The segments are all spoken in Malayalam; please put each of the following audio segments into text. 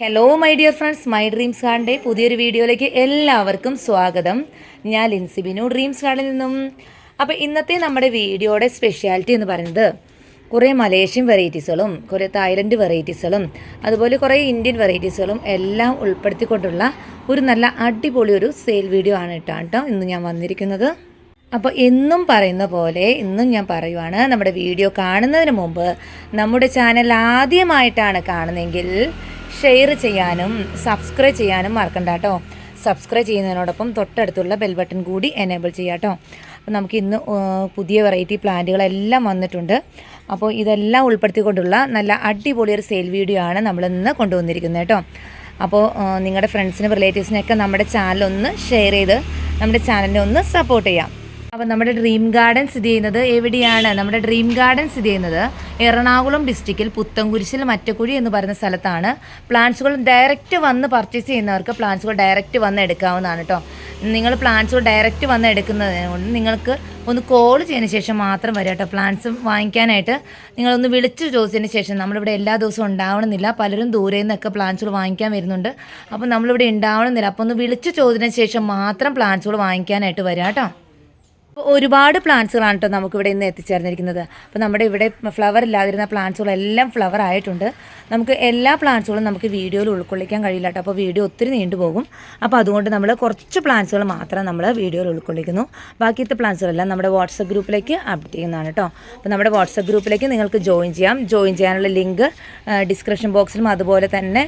Hello my dear friends my dreams കാർഡിന്റെ പുതിയൊരു വീഡിയോയിലേക്ക് എല്ലാവർക്കും സ്വാഗതം. ഞാൻ ലിൻസി ബിനു ഡ്രീംസ് കാർഡിൽ നിന്നും. അപ്പോൾ ഇന്നത്തെ നമ്മുടെ വീഡിയോയുടെ സ്പെഷ്യാലിറ്റി എന്ന് പറയുന്നത് കുറേ മലേഷ്യൻ വെറൈറ്റീസുകളും കുറേ തായ്ലൻഡ് വെറൈറ്റീസുകളും അതുപോലെ കുറേ ഇന്ത്യൻ വെറൈറ്റീസുകളും എല്ലാം ഉൾപ്പെടുത്തിക്കൊണ്ടുള്ള ഒരു നല്ല അടിപൊളി ഒരു സെയിൽ വീഡിയോ ആണ് കേട്ടോ കേട്ടോ ഇന്ന് ഞാൻ വന്നിരിക്കുന്നത്. അപ്പോൾ എന്നും പറയുന്ന പോലെ ഇന്നും ഞാൻ പറയുവാണ് നമ്മുടെ വീഡിയോ കാണുന്നതിന് മുമ്പ് നമ്മുടെ ചാനൽ ആദ്യമായിട്ടാണ് കാണുന്നതെങ്കിൽ ഷെയർ ചെയ്യാനും സബ്സ്ക്രൈബ് ചെയ്യാനും മറക്കണ്ട കേട്ടോ. സബ്സ്ക്രൈബ് ചെയ്യുന്നതിനോടൊപ്പം തൊട്ടടുത്തുള്ള ബെൽ ബട്ടൺ കൂടി എനേബിൾ ചെയ്യാം കേട്ടോ. അപ്പോൾ നമുക്ക് ഇന്ന് പുതിയ വെറൈറ്റി പ്ലാന്റുകളെല്ലാം വന്നിട്ടുണ്ട്. അപ്പോൾ ഇതെല്ലാം ഉൾപ്പെടുത്തിക്കൊണ്ടുള്ള നല്ല അടിപൊളി ഒരു സെയിൽ വീഡിയോ ആണ് നമ്മളിന്ന് കൊണ്ടുവന്നിരിക്കുന്നത് കേട്ടോ. അപ്പോൾ നിങ്ങളുടെ ഫ്രണ്ട്സിനും റിലേറ്റീവ്സിനൊക്കെ നമ്മുടെ ചാനലൊന്ന് ഷെയർ ചെയ്ത് നമ്മുടെ ചാനലിനെ ഒന്ന് സപ്പോർട്ട് ചെയ്യാം. അപ്പോൾ നമ്മുടെ ഡ്രീം ഗാർഡൻ സ്ഥിതി ചെയ്യുന്നത് എവിടെയാണ്? നമ്മുടെ ഡ്രീം ഗാർഡൻ സ്ഥിതി ചെയ്യുന്നത് എറണാകുളം ഡിസ്ട്രിക്റ്റിൽ പുത്തൻകുരിശിൽ മറ്റക്കുഴി എന്ന് പറയുന്ന സ്ഥലത്താണ്. പ്ലാന്റ്സുകൾ ഡയറക്റ്റ് വന്ന് പർച്ചേസ് ചെയ്യുന്നവർക്ക് പ്ലാന്റ്സുകൾ ഡയറക്റ്റ് വന്ന് എടുക്കാവുന്നതാണ് കേട്ടോ നിങ്ങൾ പ്ലാന്റ്സുകൾ ഡയറക്റ്റ് വന്ന് എടുക്കുന്നതുകൊണ്ട് നിങ്ങൾക്ക് ഒന്ന് കോൾ ചെയ്തതിന് ശേഷം മാത്രം വരിക കേട്ടോ പ്ലാന്റ്സ് വാങ്ങിക്കാനായിട്ട് നിങ്ങളൊന്ന് വിളിച്ച് ചോദിച്ചതിന് ശേഷം നമ്മളിവിടെ എല്ലാ ദിവസവും ഉണ്ടാവണമെന്നില്ല. പലരും ദൂരെ നിന്നൊക്കെ പ്ലാന്റ്സുകൾ വാങ്ങിക്കാൻ വരുന്നുണ്ട്. അപ്പോൾ നമ്മളിവിടെ ഉണ്ടാവണമെന്നില്ല. അപ്പോൾ ഒന്ന് വിളിച്ച് ചോദിച്ചതിന് ശേഷം മാത്രം പ്ലാന്റ്സുകൾ വാങ്ങിക്കാനായിട്ട് വരിക കേട്ടോ ഒരുപാട് പ്ലാന്റ്സുകളാണ് കേട്ടോ നമുക്കിവിടെ ഇന്ന് എത്തിച്ചേർന്നിരിക്കുന്നത്. അപ്പോൾ നമ്മുടെ ഇവിടെ ഫ്ലവർ ഇല്ലാതിരുന്ന പ്ലാന്റ്സുകളെല്ലാം ഫ്ലവർ ആയിട്ടുണ്ട്. നമുക്ക് എല്ലാ പ്ലാന്റ്സുകളും നമുക്ക് വീഡിയോയിൽ ഉൾക്കൊള്ളിക്കാൻ കഴിയില്ല കേട്ടോ അപ്പോൾ വീഡിയോ ഒത്തിരി നീണ്ടുപോകും അപ്പോൾ അതുകൊണ്ട് നമ്മൾ കുറച്ച് പ്ലാന്റ്സുകൾ മാത്രം നമ്മൾ വീഡിയോയിൽ ഉൾക്കൊള്ളിക്കുന്നു. ബാക്കിയത്തെ പ്ലാന്റ്സുകളെല്ലാം നമ്മുടെ വാട്സപ്പ് ഗ്രൂപ്പിലേക്ക് അപ്ഡേറ്റ് ചെയ്യുന്നതാണ് കേട്ടോ അപ്പോൾ നമ്മുടെ വാട്സപ്പ് ഗ്രൂപ്പിലേക്ക് നിങ്ങൾക്ക് ജോയിൻ ചെയ്യാം. ജോയിൻ ചെയ്യാനുള്ള ലിങ്ക് ഡിസ്ക്രിപ്ഷൻ ബോക്സിലും അതുപോലെ തന്നെ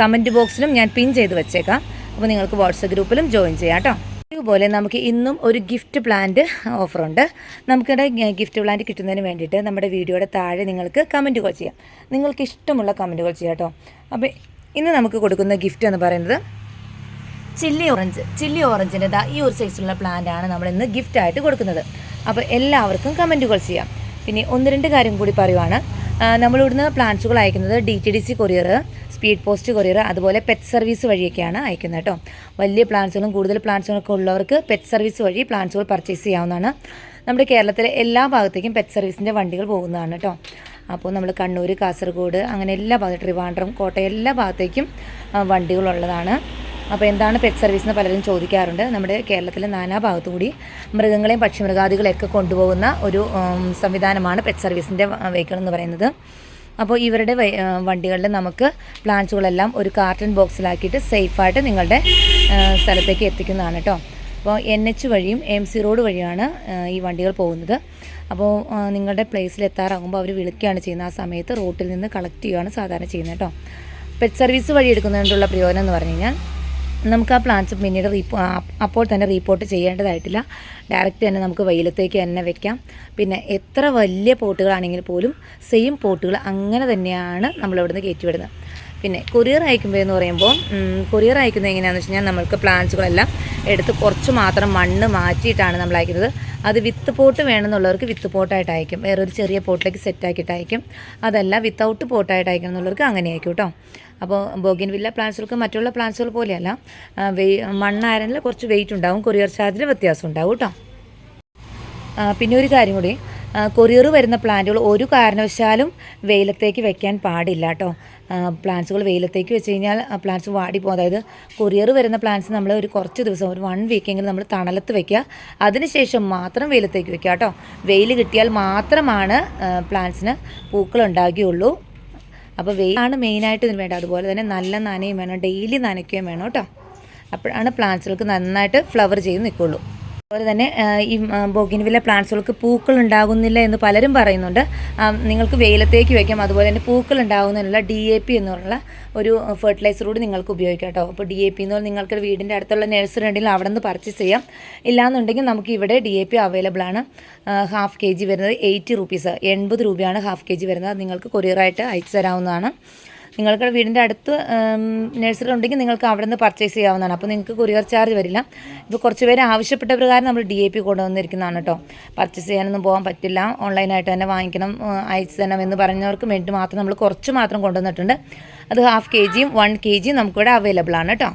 കമന്റ് ബോക്സിലും ഞാൻ പിൻ ചെയ്ത് വെച്ചേക്കാം. അപ്പോൾ നിങ്ങൾക്ക് വാട്സപ്പ് ഗ്രൂപ്പിലും ജോയിൻ ചെയ്യാം കേട്ടോ ഇതുപോലെ നമുക്ക് ഇന്നും ഒരു ഗിഫ്റ്റ് പ്ലാന്റ് ഓഫറുണ്ട് നമുക്കിവിടെ ഗിഫ്റ്റ് പ്ലാന്റ് കിട്ടുന്നതിന് വേണ്ടിയിട്ട് നമ്മുടെ വീഡിയോയുടെ താഴെ നിങ്ങൾക്ക് കമന്റുകൾ ചെയ്യാം. നിങ്ങൾക്ക് ഇഷ്ടമുള്ള കമന്റുകൾ ചെയ്യാം കേട്ടോ. അപ്പോൾ ഇന്ന് നമുക്ക് കൊടുക്കുന്ന ഗിഫ്റ്റ് എന്ന് പറയുന്നത് ചില്ലി ഓറഞ്ച് ചില്ലി ഓറഞ്ചിന്റെ ഈ ഒരു സൈസുള്ള പ്ലാന്റ് ആണ് നമ്മൾ ഇന്ന് ഗിഫ്റ്റായിട്ട് കൊടുക്കുന്നത്. അപ്പോൾ എല്ലാവർക്കും കമന്റുകൾ ചെയ്യാം. പിന്നെ ഒന്ന് രണ്ട് കാര്യം കൂടി പറയുവാണ്. നമ്മളിവിടുന്ന് പ്ലാന്റ്സുകൾ അയക്കുന്നത് D T D C courier speed post courier അതുപോലെ പെറ്റ് സർവീസ് വഴിയൊക്കെയാണ് അയക്കുന്നത് കേട്ടോ. വലിയ പ്ലാന്റ്സുകളും കൂടുതൽ പ്ലാന്റ്സുകളൊക്കെ ഉള്ളവർക്ക് പെറ്റ് സർവീസ് വഴി പ്ലാന്റ്സുകൾ പർച്ചേസ് ചെയ്യാവുന്നതാണ്. നമ്മുടെ കേരളത്തിലെ എല്ലാ ഭാഗത്തേക്കും പെറ്റ് സർവീസിന്റെ വണ്ടികൾ പോകുന്നതാണ് കേട്ടോ. അപ്പോൾ നമ്മൾ കണ്ണൂർ കാസർഗോഡ് അങ്ങനെ എല്ലാ ഭാഗത്തും ട്രിവാൻഡ്രം കോട്ടയം എല്ലാ ഭാഗത്തേക്കും വണ്ടികളുള്ളതാണ് അപ്പോൾ എന്താണ് പെറ്റ് സർവീസ് എന്ന് പലരും ചോദിക്കാറുണ്ട്. നമ്മുടെ കേരളത്തിലെ നാനാ ഭാഗത്തു കൂടി മൃഗങ്ങളെയും പക്ഷിമൃഗാദികളെയൊക്കെ കൊണ്ടുപോകുന്ന ഒരു സംവിധാനമാണ് പെറ്റ് സർവീസിന്റെ വെഹിക്കിൾ എന്ന് പറയുന്നത്. അപ്പോൾ ഇവരുടെ വണ്ടികളിൽ നമുക്ക് പ്ലാന്റ്സുകളെല്ലാം ഒരു കാർട്ടൺ ബോക്സിലാക്കിയിട്ട് സേഫായിട്ട് നിങ്ങളുടെ സ്ഥലത്തേക്ക് എത്തിക്കുന്നതാണ് കേട്ടോ. അപ്പോൾ എൻ എച്ച് വഴിയും എം സി റോഡ് വഴിയാണ് ഈ വണ്ടികൾ പോകുന്നത്. അപ്പോൾ നിങ്ങളുടെ പ്ലേസിൽ എത്താറാകുമ്പോൾ അവർ വിളിക്കുകയാണ് ചെയ്യുന്നത്. ആ സമയത്ത് റോട്ടിൽ നിന്ന് കളക്ട് ചെയ്യുകയാണ് സാധാരണ ചെയ്യുന്നത് കേട്ടോ. പെറ്റ് സർവീസ് വഴി എടുക്കുന്നതുകൊണ്ടുള്ള പ്രയോജനം എന്ന് പറഞ്ഞു കഴിഞ്ഞാൽ നമുക്ക് ആ പ്ലാന്റ്സ് പിന്നീട് റീപ്പോ അപ്പോൾ തന്നെ റീപ്പോർട്ട് ചെയ്യേണ്ടതായിട്ടില്ല. ഡയറക്റ്റ് തന്നെ നമുക്ക് വെയിലത്തേക്ക് തന്നെ വെക്കാം. പിന്നെ എത്ര വലിയ പോട്ടുകളാണെങ്കിൽ പോലും സെയിം പോട്ടുകൾ അങ്ങനെ തന്നെയാണ് നമ്മളിവിടുന്ന് കയറ്റിവിടുന്നത്. പിന്നെ കൊറിയർ അയക്കുമ്പോൾ എന്ന് പറയുമ്പോൾ കൊറിയർ അയക്കുന്നത് എങ്ങനെയാണെന്ന് വെച്ച് കഴിഞ്ഞാൽ നമുക്ക് പ്ലാന്റ്സുകളെല്ലാം എടുത്ത് കുറച്ച് മാത്രം മണ്ണ് മാറ്റിയിട്ടാണ് നമ്മൾ അയക്കുന്നത്. അത് വിത്ത് പോട്ട് വേണമെന്നുള്ളവർക്ക് വിത്ത് പോട്ടായിട്ട് അയക്കും. വേറൊരു ചെറിയ പോട്ടിലേക്ക് സെറ്റാക്കിയിട്ട് അയക്കും. അതല്ല വിത്തൗട്ട് പോട്ടായിട്ട് അയക്കണം എന്നുള്ളവർക്ക് അങ്ങനെ അയക്കും കേട്ടോ. അപ്പോൾ ബോഗിൻ വില്ല പ്ലാന്റ്സുകൾക്ക് മറ്റുള്ള പ്ലാന്റ്സുകൾ പോലെയല്ല വെയ് മണ്ണായരനിൽ കുറച്ച് വെയിറ്റ് ഉണ്ടാവും കൊറിയർ ചാർജിൽ വ്യത്യാസം ഉണ്ടാവും കേട്ടോ. പിന്നെ ഒരു കാര്യം കൂടി കൊറിയർ വരുന്ന പ്ലാന്റുകൾ ഒരു കാരണവശാലും വെയിലത്തേക്ക് വെക്കാൻ പാടില്ല കേട്ടോ. പ്ലാന്റ്സുകൾ വെയിലത്തേക്ക് വെച്ച് കഴിഞ്ഞാൽ പ്ലാന്റ്സ് വാടിപ്പോകും. അതായത് കൊറിയർ വരുന്ന പ്ലാന്റ്സ് നമ്മൾ ഒരു കുറച്ച് ദിവസം ഒരു വൺ വീക്കെങ്കിലും നമ്മൾ തണലത്ത് വെക്കുക. അതിനുശേഷം മാത്രം വെയിലത്തേക്ക് വെക്കുക കേട്ടോ. വെയിൽ കിട്ടിയാൽ മാത്രമാണ് പ്ലാന്റ്സിന് പൂക്കൾ ഉണ്ടാകുകയുള്ളൂ. അപ്പോൾ വെയിലാണ് മെയിനായിട്ട് ഇതിന് വേണ്ടത്. അതുപോലെ തന്നെ നല്ല നനയും വേണം. ഡെയിലി നനയ്ക്കുകയും വേണം കേട്ടോ. അപ്പോഴാണ് പ്ലാന്റ്സുകൾക്ക് നന്നായിട്ട് ഫ്ലവർ ചെയ്ത് നിൽക്കുള്ളൂ അതുപോലെ തന്നെ ഈ ബോഗിൻവില്ല പ്ലാന്റ്സുകൾക്ക് പൂക്കൾ ഉണ്ടാകുന്നില്ല എന്ന് പലരും പറയുന്നുണ്ട്. നിങ്ങൾക്ക് വെയിലത്തേക്ക് വയ്ക്കാം അതുപോലെ തന്നെ പൂക്കൾ ഉണ്ടാകുന്നതിനുള്ള ഡി എ പി എന്നുള്ള ഒരു ഫെർട്ടിലൈസർ കൂടി നിങ്ങൾക്ക് ഉപയോഗിക്കാം കേട്ടോ. അപ്പോൾ ഡി എ പി എന്ന് പറഞ്ഞാൽ നിങ്ങൾക്ക് വീടിന്റെ അടുത്തുള്ള നഴ്സറി ഉണ്ടെങ്കിൽ അവിടെ നിന്ന് പർച്ചേസ് ചെയ്യാം. ഇല്ലാന്നുണ്ടെങ്കിൽ നമുക്ക് ഇവിടെ ഡി എ പി അവൈലബിൾ ആണ്. ഹാഫ് കെ ജി വരുന്നത് എയ്റ്റി റുപ്പീസ് എൺപത് രൂപയാണ് ഹാഫ് കെ ജി വരുന്നത്. നിങ്ങൾക്ക് കൊറിയറായിട്ട് അയച്ചു തരാവുന്നതാണ് നിങ്ങൾക്ക് വീടിന്റെ അടുത്ത് നഴ്സറി ഉണ്ടെങ്കിൽ നിങ്ങൾക്ക് അവിടെ നിന്ന് പർച്ചേസ് ചെയ്യാവുന്നതാണ്. അപ്പോൾ നിങ്ങൾക്ക് കൊറിയർ ചാർജ് വരില്ല. ഇപ്പോൾ കുറച്ച് പേര് ആവശ്യപ്പെട്ട പ്രകാരം നമ്മൾ ഡി എ പി കൊണ്ടുവന്നിരിക്കുന്നതാണ് കേട്ടോ. പർച്ചേസ് ചെയ്യാനൊന്നും പോകാൻ പറ്റില്ല. ഓൺലൈനായിട്ട് തന്നെ വാങ്ങിക്കണം അയച്ചു തരണം എന്ന് പറഞ്ഞവർക്ക് വേണ്ടി മാത്രം നമ്മൾ കുറച്ച് മാത്രം കൊണ്ടുവന്നിട്ടുണ്ട്. അത് ഹാഫ് കെ ജിയും വൺ കെ ജിയും നമുക്കിവിടെ അവൈലബിൾ ആണ് കേട്ടോ.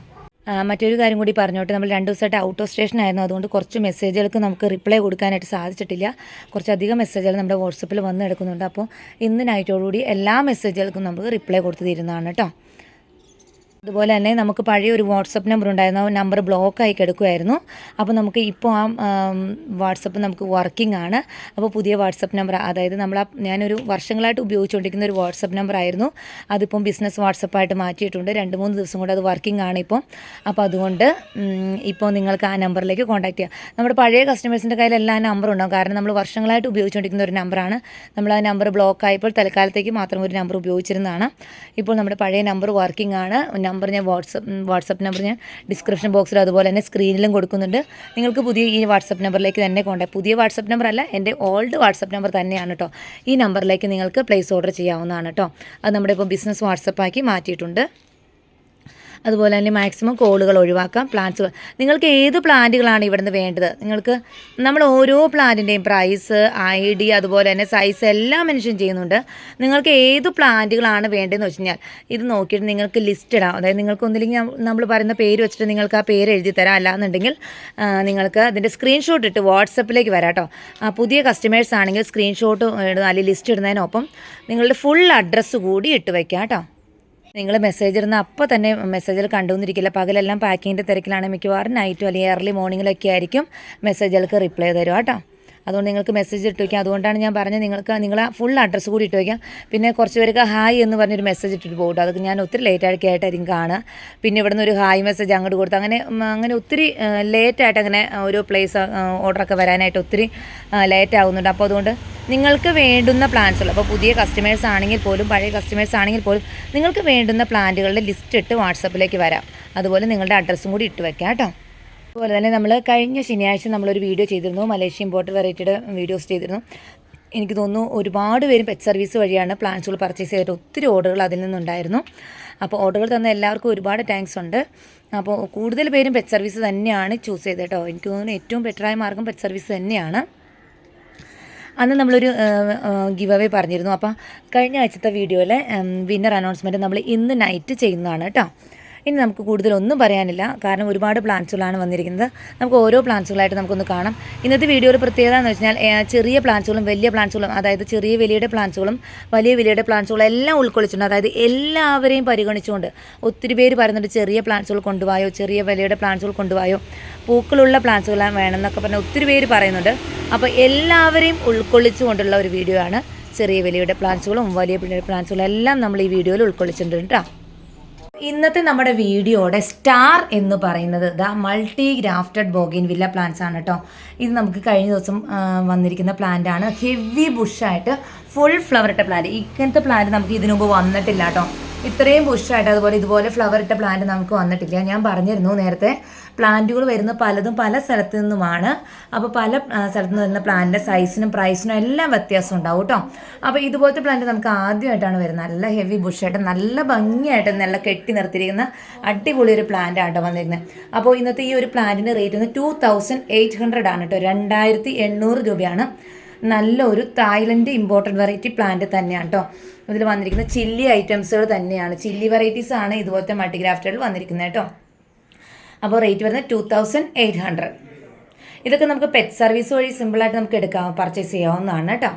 മറ്റൊരു കാര്യം കൂടി പറഞ്ഞോട്ടെ. നമ്മൾ രണ്ട് ദിവസമായിട്ട് ഔട്ട് ഓഫ് സ്റ്റേഷൻ ആയിരുന്നു. അതുകൊണ്ട് കുറച്ച് മെസ്സേജുകൾക്ക് നമുക്ക് റിപ്ലൈ കൊടുക്കാനായിട്ട് സാധിച്ചിട്ടില്ല. കുറച്ചധികം മെസ്സേജുകൾ നമ്മുടെ വാട്സപ്പിൽ വന്ന് എടുക്കുന്നുണ്ട് അപ്പോൾ ഇന്ന് നൈറ്റോടുകൂടി എല്ലാ മെസ്സേജുകൾക്കും നമുക്ക് റിപ്ലൈ കൊടുത്തു തീരുന്നതാണ് കേട്ടോ. അതുപോലെ തന്നെ നമുക്ക് പഴയ ഒരു വാട്സപ്പ് നമ്പർ ഉണ്ടായിരുന്നു. ആ നമ്പർ ബ്ലോക്ക് ആയി കിടക്കുമായിരുന്നു അപ്പോൾ നമുക്ക് ഇപ്പോൾ ആ വാട്സപ്പ് നമുക്ക് വർക്കിംഗ് ആണ്. അപ്പോൾ പുതിയ വാട്സപ്പ് നമ്പർ അതായത് നമ്മൾ ഞാനൊരു വർഷങ്ങളായിട്ട് ഉപയോഗിച്ചുകൊണ്ടിരിക്കുന്ന ഒരു വാട്സപ്പ് നമ്പർ ആയിരുന്നു. അതിപ്പം ബിസിനസ് വാട്സപ്പായിട്ട് മാറ്റിയിട്ടുണ്ട്. രണ്ട് മൂന്ന് ദിവസം കൊണ്ട് അത് വർക്കിംഗ് ആണ് ഇപ്പം. അപ്പോൾ അതുകൊണ്ട് ഇപ്പോൾ നിങ്ങൾക്ക് ആ നമ്പറിലേക്ക് കോൺടാക്ട് ചെയ്യാം. നമ്മുടെ പഴയ കസ്റ്റമേഴ്സിന്റെ കയ്യിൽ എല്ലാ നമ്പറും ഉണ്ടാവും. കാരണം നമ്മൾ വർഷങ്ങളായിട്ട് ഉപയോഗിച്ചുകൊണ്ടിരിക്കുന്ന ഒരു നമ്പറാണ് നമ്മൾ ആ നമ്പർ ബ്ലോക്ക് ആയപ്പോൾ തൽക്കാലത്തേക്ക് മാത്രം ഒരു നമ്പർ ഉപയോഗിച്ചിരുന്നതാണ്. ഇപ്പോൾ നമ്മുടെ പഴയ നമ്പർ വർക്കിംഗ് ആണ്. നമ്പർ ഞാൻ വാട്സപ്പ് വാട്സപ്പ് നമ്പർ ഞാൻ ഡിസ്ക്രിപ്ഷൻ ബോക്സിൽ അതുപോലെ തന്നെ സ്ക്രീനിലും കൊടുക്കുന്നുണ്ട്. നിങ്ങൾക്ക് പുതിയ ഈ വാട്സപ്പ് നമ്പറിലേക്ക് തന്നെ കോണ്ടാക്ട് പുതിയ വാട്സപ്പ് നമ്പർ അല്ല എന്റെ ഓൾഡ് വാട്സപ്പ് നമ്പർ തന്നെയാണ് കേട്ടോ ഈ നമ്പറിലേക്ക് നിങ്ങൾക്ക് പ്ലേസ് ഓർഡർ ചെയ്യാവുന്നതാണ് കേട്ടോ അത് നമ്മുടെ ഇപ്പോൾ ബിസിനസ് വാട്സപ്പാക്കി മാറ്റിയിട്ടുണ്ട്. അതുപോലെ തന്നെ മാക്സിമം കോളുകൾ ഒഴിവാക്കാം പ്ലാന്റ്സ് നിങ്ങൾക്ക് ഏത് പ്ലാന്റുകളാണ് ഇവിടുന്ന് വേണ്ടത്? നിങ്ങൾക്ക് നമ്മൾ ഓരോ പ്ലാന്റിന്റെയും പ്രൈസ് ഐ ഡി അതുപോലെ തന്നെ സൈസ് എല്ലാം മെൻഷൻ ചെയ്യുന്നുണ്ട്. നിങ്ങൾക്ക് ഏത് പ്ലാന്റുകളാണ് വേണ്ടതെന്ന് വെച്ച് കഴിഞ്ഞാൽ ഇത് നോക്കിയിട്ട് നിങ്ങൾക്ക് ലിസ്റ്റ് ഇടാം. അതായത് നിങ്ങൾക്ക് ഒന്നില്ലെങ്കിൽ നമ്മൾ പറയുന്ന പേര് വെച്ചിട്ട് നിങ്ങൾക്ക് ആ പേര് എഴുതി തരാം. അല്ലാന്നുണ്ടെങ്കിൽ നിങ്ങൾക്ക് അതിന്റെ സ്ക്രീൻഷോട്ട് ഇട്ട് വാട്സപ്പിലേക്ക് വരാം കേട്ടോ. പുതിയ കസ്റ്റമേഴ്സ് ആണെങ്കിൽ സ്ക്രീൻഷോട്ട് ഇടുന്ന അല്ലെങ്കിൽ ലിസ്റ്റ് ഇടുന്നതിനൊപ്പം നിങ്ങളുടെ ഫുൾ അഡ്രസ്സ് കൂടി ഇട്ട് വയ്ക്കാം കേട്ടോ. നിങ്ങൾ മെസ്സേജ് ഇരുന്ന് അപ്പോൾ തന്നെ മെസ്സേജിൽ കണ്ടുവന്നിരിക്കില്ല. പകലെല്ലാം പാക്കിങ്ങിന്റെ തിരക്കിലാണ് മിക്കവാറും നൈറ്റും അല്ലെങ്കിൽ ഏർലി മോർണിംഗിലൊക്കെ ആയിരിക്കും മെസ്സേജുകൾക്ക് റിപ്ലൈ തരും കേട്ടോ അതുകൊണ്ട് നിങ്ങൾക്ക് മെസ്സേജ് ഇട്ട് വയ്ക്കാം അതുകൊണ്ടാണ് ഞാൻ പറഞ്ഞത് നിങ്ങൾക്ക് നിങ്ങൾ ഫുൾ അഡ്രസ്സ് കൂടി ഇട്ട് വയ്ക്കാം പിന്നെ കുറച്ച് പേർക്ക് ഹായ് എന്ന് പറഞ്ഞൊരു മെസ്സേജ് ഇട്ടിട്ട് പോകട്ടോ. അതൊക്കെ ഞാൻ ഒത്തിരി ലേറ്റായിട്ട് കേട്ടായിരിക്കും കാണുക. പിന്നെ ഇവിടുന്ന് ഒരു ഹായ് മെസ്സേജ് അങ്ങോട്ട് കൊടുത്ത്. അങ്ങനെ അങ്ങനെ ഒത്തിരി ലേറ്റായിട്ട് അങ്ങനെ ഒരു പ്ലേസ് ഓർഡറൊക്കെ വരാനായിട്ട് ഒത്തിരി ലേറ്റ് ആകുന്നുണ്ട് അപ്പോൾ അതുകൊണ്ട് നിങ്ങൾക്ക് വേണ്ടുന്ന പ്ലാന്റ്സുകൾ അപ്പോൾ പുതിയ കസ്റ്റമേഴ്സ് ആണെങ്കിൽ പോലും പഴയ കസ്റ്റമേഴ്സ് ആണെങ്കിൽ പോലും നിങ്ങൾക്ക് വേണ്ടുന്ന പ്ലാന്റുകളുടെ ലിസ്റ്റ് ഇട്ട് വാട്സപ്പിലേക്ക് വരാം. അതുപോലെ നിങ്ങളുടെ അഡ്രസ്സും കൂടി ഇട്ട് വയ്ക്കാം കേട്ടോ. അതുപോലെ തന്നെ നമ്മൾ കഴിഞ്ഞ ശനിയാഴ്ച നമ്മളൊരു വീഡിയോ ചെയ്തിരുന്നു. മലേഷ്യൻ ബോട്ട് വെറൈറ്റിയുടെ വീഡിയോസ് ചെയ്തിരുന്നു. എനിക്ക് തോന്നുന്നു ഒരുപാട് പേരും പെറ്റ് സർവീസ് വഴിയാണ് പ്ലാന്റ്സുകൾ പർച്ചേസ് ചെയ്തിട്ട് ഒത്തിരി ഓർഡറുകൾ അതിൽ നിന്നുണ്ടായിരുന്നു. അപ്പോൾ ഓർഡറുകൾ തന്ന എല്ലാവർക്കും ഒരുപാട് താങ്ക്സ് ഉണ്ട്. അപ്പോൾ കൂടുതൽ പേരും പെറ്റ് സർവീസ് തന്നെയാണ് ചൂസ് ചെയ്തത് കേട്ടോ എനിക്ക് തോന്നുന്നു ഏറ്റവും ബെറ്ററായ മാർഗം പെറ്റ് സർവീസ് തന്നെയാണ്. അന്ന് നമ്മളൊരു ഗിവ് അവേ പറഞ്ഞിരുന്നു. അപ്പോൾ കഴിഞ്ഞ ആഴ്ചത്തെ വീഡിയോയിലെ വിന്നർ അനൗൺസ്മെന്റ് നമ്മൾ ഇന്ന് നൈറ്റ് ചെയ്യുന്നതാണ് കേട്ടോ. ഇനി നമുക്ക് കൂടുതലൊന്നും പറയാനില്ല. കാരണം ഒരുപാട് പ്ലാന്റ്സുകളാണ് വന്നിരിക്കുന്നത്. നമുക്ക് ഓരോ പ്ലാന്റ്സുകളായിട്ട് നമുക്കൊന്ന് കാണാം. ഇന്നത്തെ വീഡിയോ ഒരു പ്രത്യേകത എന്ന് വെച്ചാൽ ചെറിയ പ്ലാന്റ്സുകളും വലിയ പ്ലാന്റ്സുകളും അതായത് ചെറിയ വലിയുടെ പ്ലാന്റ്സുകളും വലിയ വലിയുടെ പ്ലാന്റ്സുകളും എല്ലാം ഉൾക്കൊള്ളിച്ചിട്ടുണ്ട്. അതായത് എല്ലാവരെയും പരിഗണിച്ചുകൊണ്ട് ഒത്തിരി പേര് പറയുന്നുണ്ട് ചെറിയ പ്ലാന്റ്സുകൾ കൊണ്ടുപോയോ? ചെറിയ വിലയുടെ പ്ലാന്റ്സുകൾ കൊണ്ടുപോയോ? പൂക്കളുള്ള പ്ലാന്റ്സുകളാണ് വേണമെന്നൊക്കെ പറഞ്ഞ് ഒത്തിരി പേര് പറയുന്നുണ്ട്. അപ്പോൾ എല്ലാവരെയും ഉൾക്കൊള്ളിച്ചുകൊണ്ടുള്ള ഒരു വീഡിയോ ആണ് ചെറിയ വിലയുടെ പ്ലാന്റ്സുകളും വലിയ വലിയ പ്ലാന്റ്സുകളും എല്ലാം നമ്മൾ ഈ വീഡിയോയിൽ ഉൾക്കൊള്ളിച്ചിട്ടുണ്ട് കേട്ടോ. ഇന്നത്തെ നമ്മുടെ വീഡിയോയുടെ സ്റ്റാർ എന്ന് പറയുന്നത് the multi grafted bougainvillea plants ആണ് കേട്ടോ ഇത് നമുക്ക് കഴിഞ്ഞ ദിവസം വന്നിരിക്കുന്ന പ്ലാന്റ് ആണ്. ഹെവി ബുഷായിട്ട് ഫുൾ ഫ്ലവർ ഇട്ട പ്ലാന്റ് ഇങ്ങനത്തെ പ്ലാന്റ് നമുക്ക് ഇതിനു മുമ്പ് വന്നിട്ടില്ല കേട്ടോ ഇത്രയും പുഷായിട്ട് അതുപോലെ ഇതുപോലെ ഫ്ലവർ ഇട്ട പ്ലാന്റ് നമുക്ക് വന്നിട്ടില്ല. ഞാൻ പറഞ്ഞിരുന്നു നേരത്തെ പ്ലാന്റുകൾ വരുന്ന പലതും പല സ്ഥലത്തു നിന്നുമാണ്. അപ്പോൾ പല സ്ഥലത്ത് നിന്ന് വരുന്ന പ്ലാന്റിന്റെ സൈസിനും പ്രൈസിനും എല്ലാം വ്യത്യാസം ഉണ്ടാവും കേട്ടോ. അപ്പോൾ ഇതുപോലത്തെ പ്ലാന്റ് നമുക്ക് ആദ്യമായിട്ടാണ് വരുന്നത്. നല്ല ഹെവി ബുഷായിട്ട് നല്ല ഭംഗിയായിട്ട് നല്ല കെട്ടി നിർത്തിയിരിക്കുന്ന അടിപൊളി ഒരു പ്ലാന്റ് ആട്ടോ വന്നിരിക്കുന്നത്. അപ്പോൾ ഇന്നത്തെ ഈ ഒരു പ്ലാന്റിന്റെ റേറ്റ് വന്ന് ടു തൗസൻഡ് എയ്റ്റ് ഹൺഡ്രഡ് ആണ് കേട്ടോ. രണ്ടായിരത്തി എണ്ണൂറ് രൂപയാണ്. നല്ലൊരു തായ്ലൻഡ് ഇമ്പോർട്ടന്റ് വെറൈറ്റി പ്ലാന്റ് തന്നെയാണ് കേട്ടോ ഇതിൽ വന്നിരിക്കുന്ന ചില്ലി ഐറ്റംസുകൾ തന്നെയാണ്. ചില്ലി വെറൈറ്റീസ് ആണ് ഇതുപോലത്തെ മൾട്ടിഗ്രാഫ്റ്റുകൾ വന്നിരിക്കുന്നത് കേട്ടോ അപ്പോൾ റേറ്റ് വരുന്നത് ടു തൗസൻഡ് എയ്റ്റ് ഹൺഡ്രഡ് ഇതൊക്കെ നമുക്ക് പെറ്റ് സർവീസ് വഴി സിമ്പിളായിട്ട് നമുക്ക് എടുക്കാം പർച്ചേസ് ചെയ്യാവുന്നതാണ് കേട്ടോ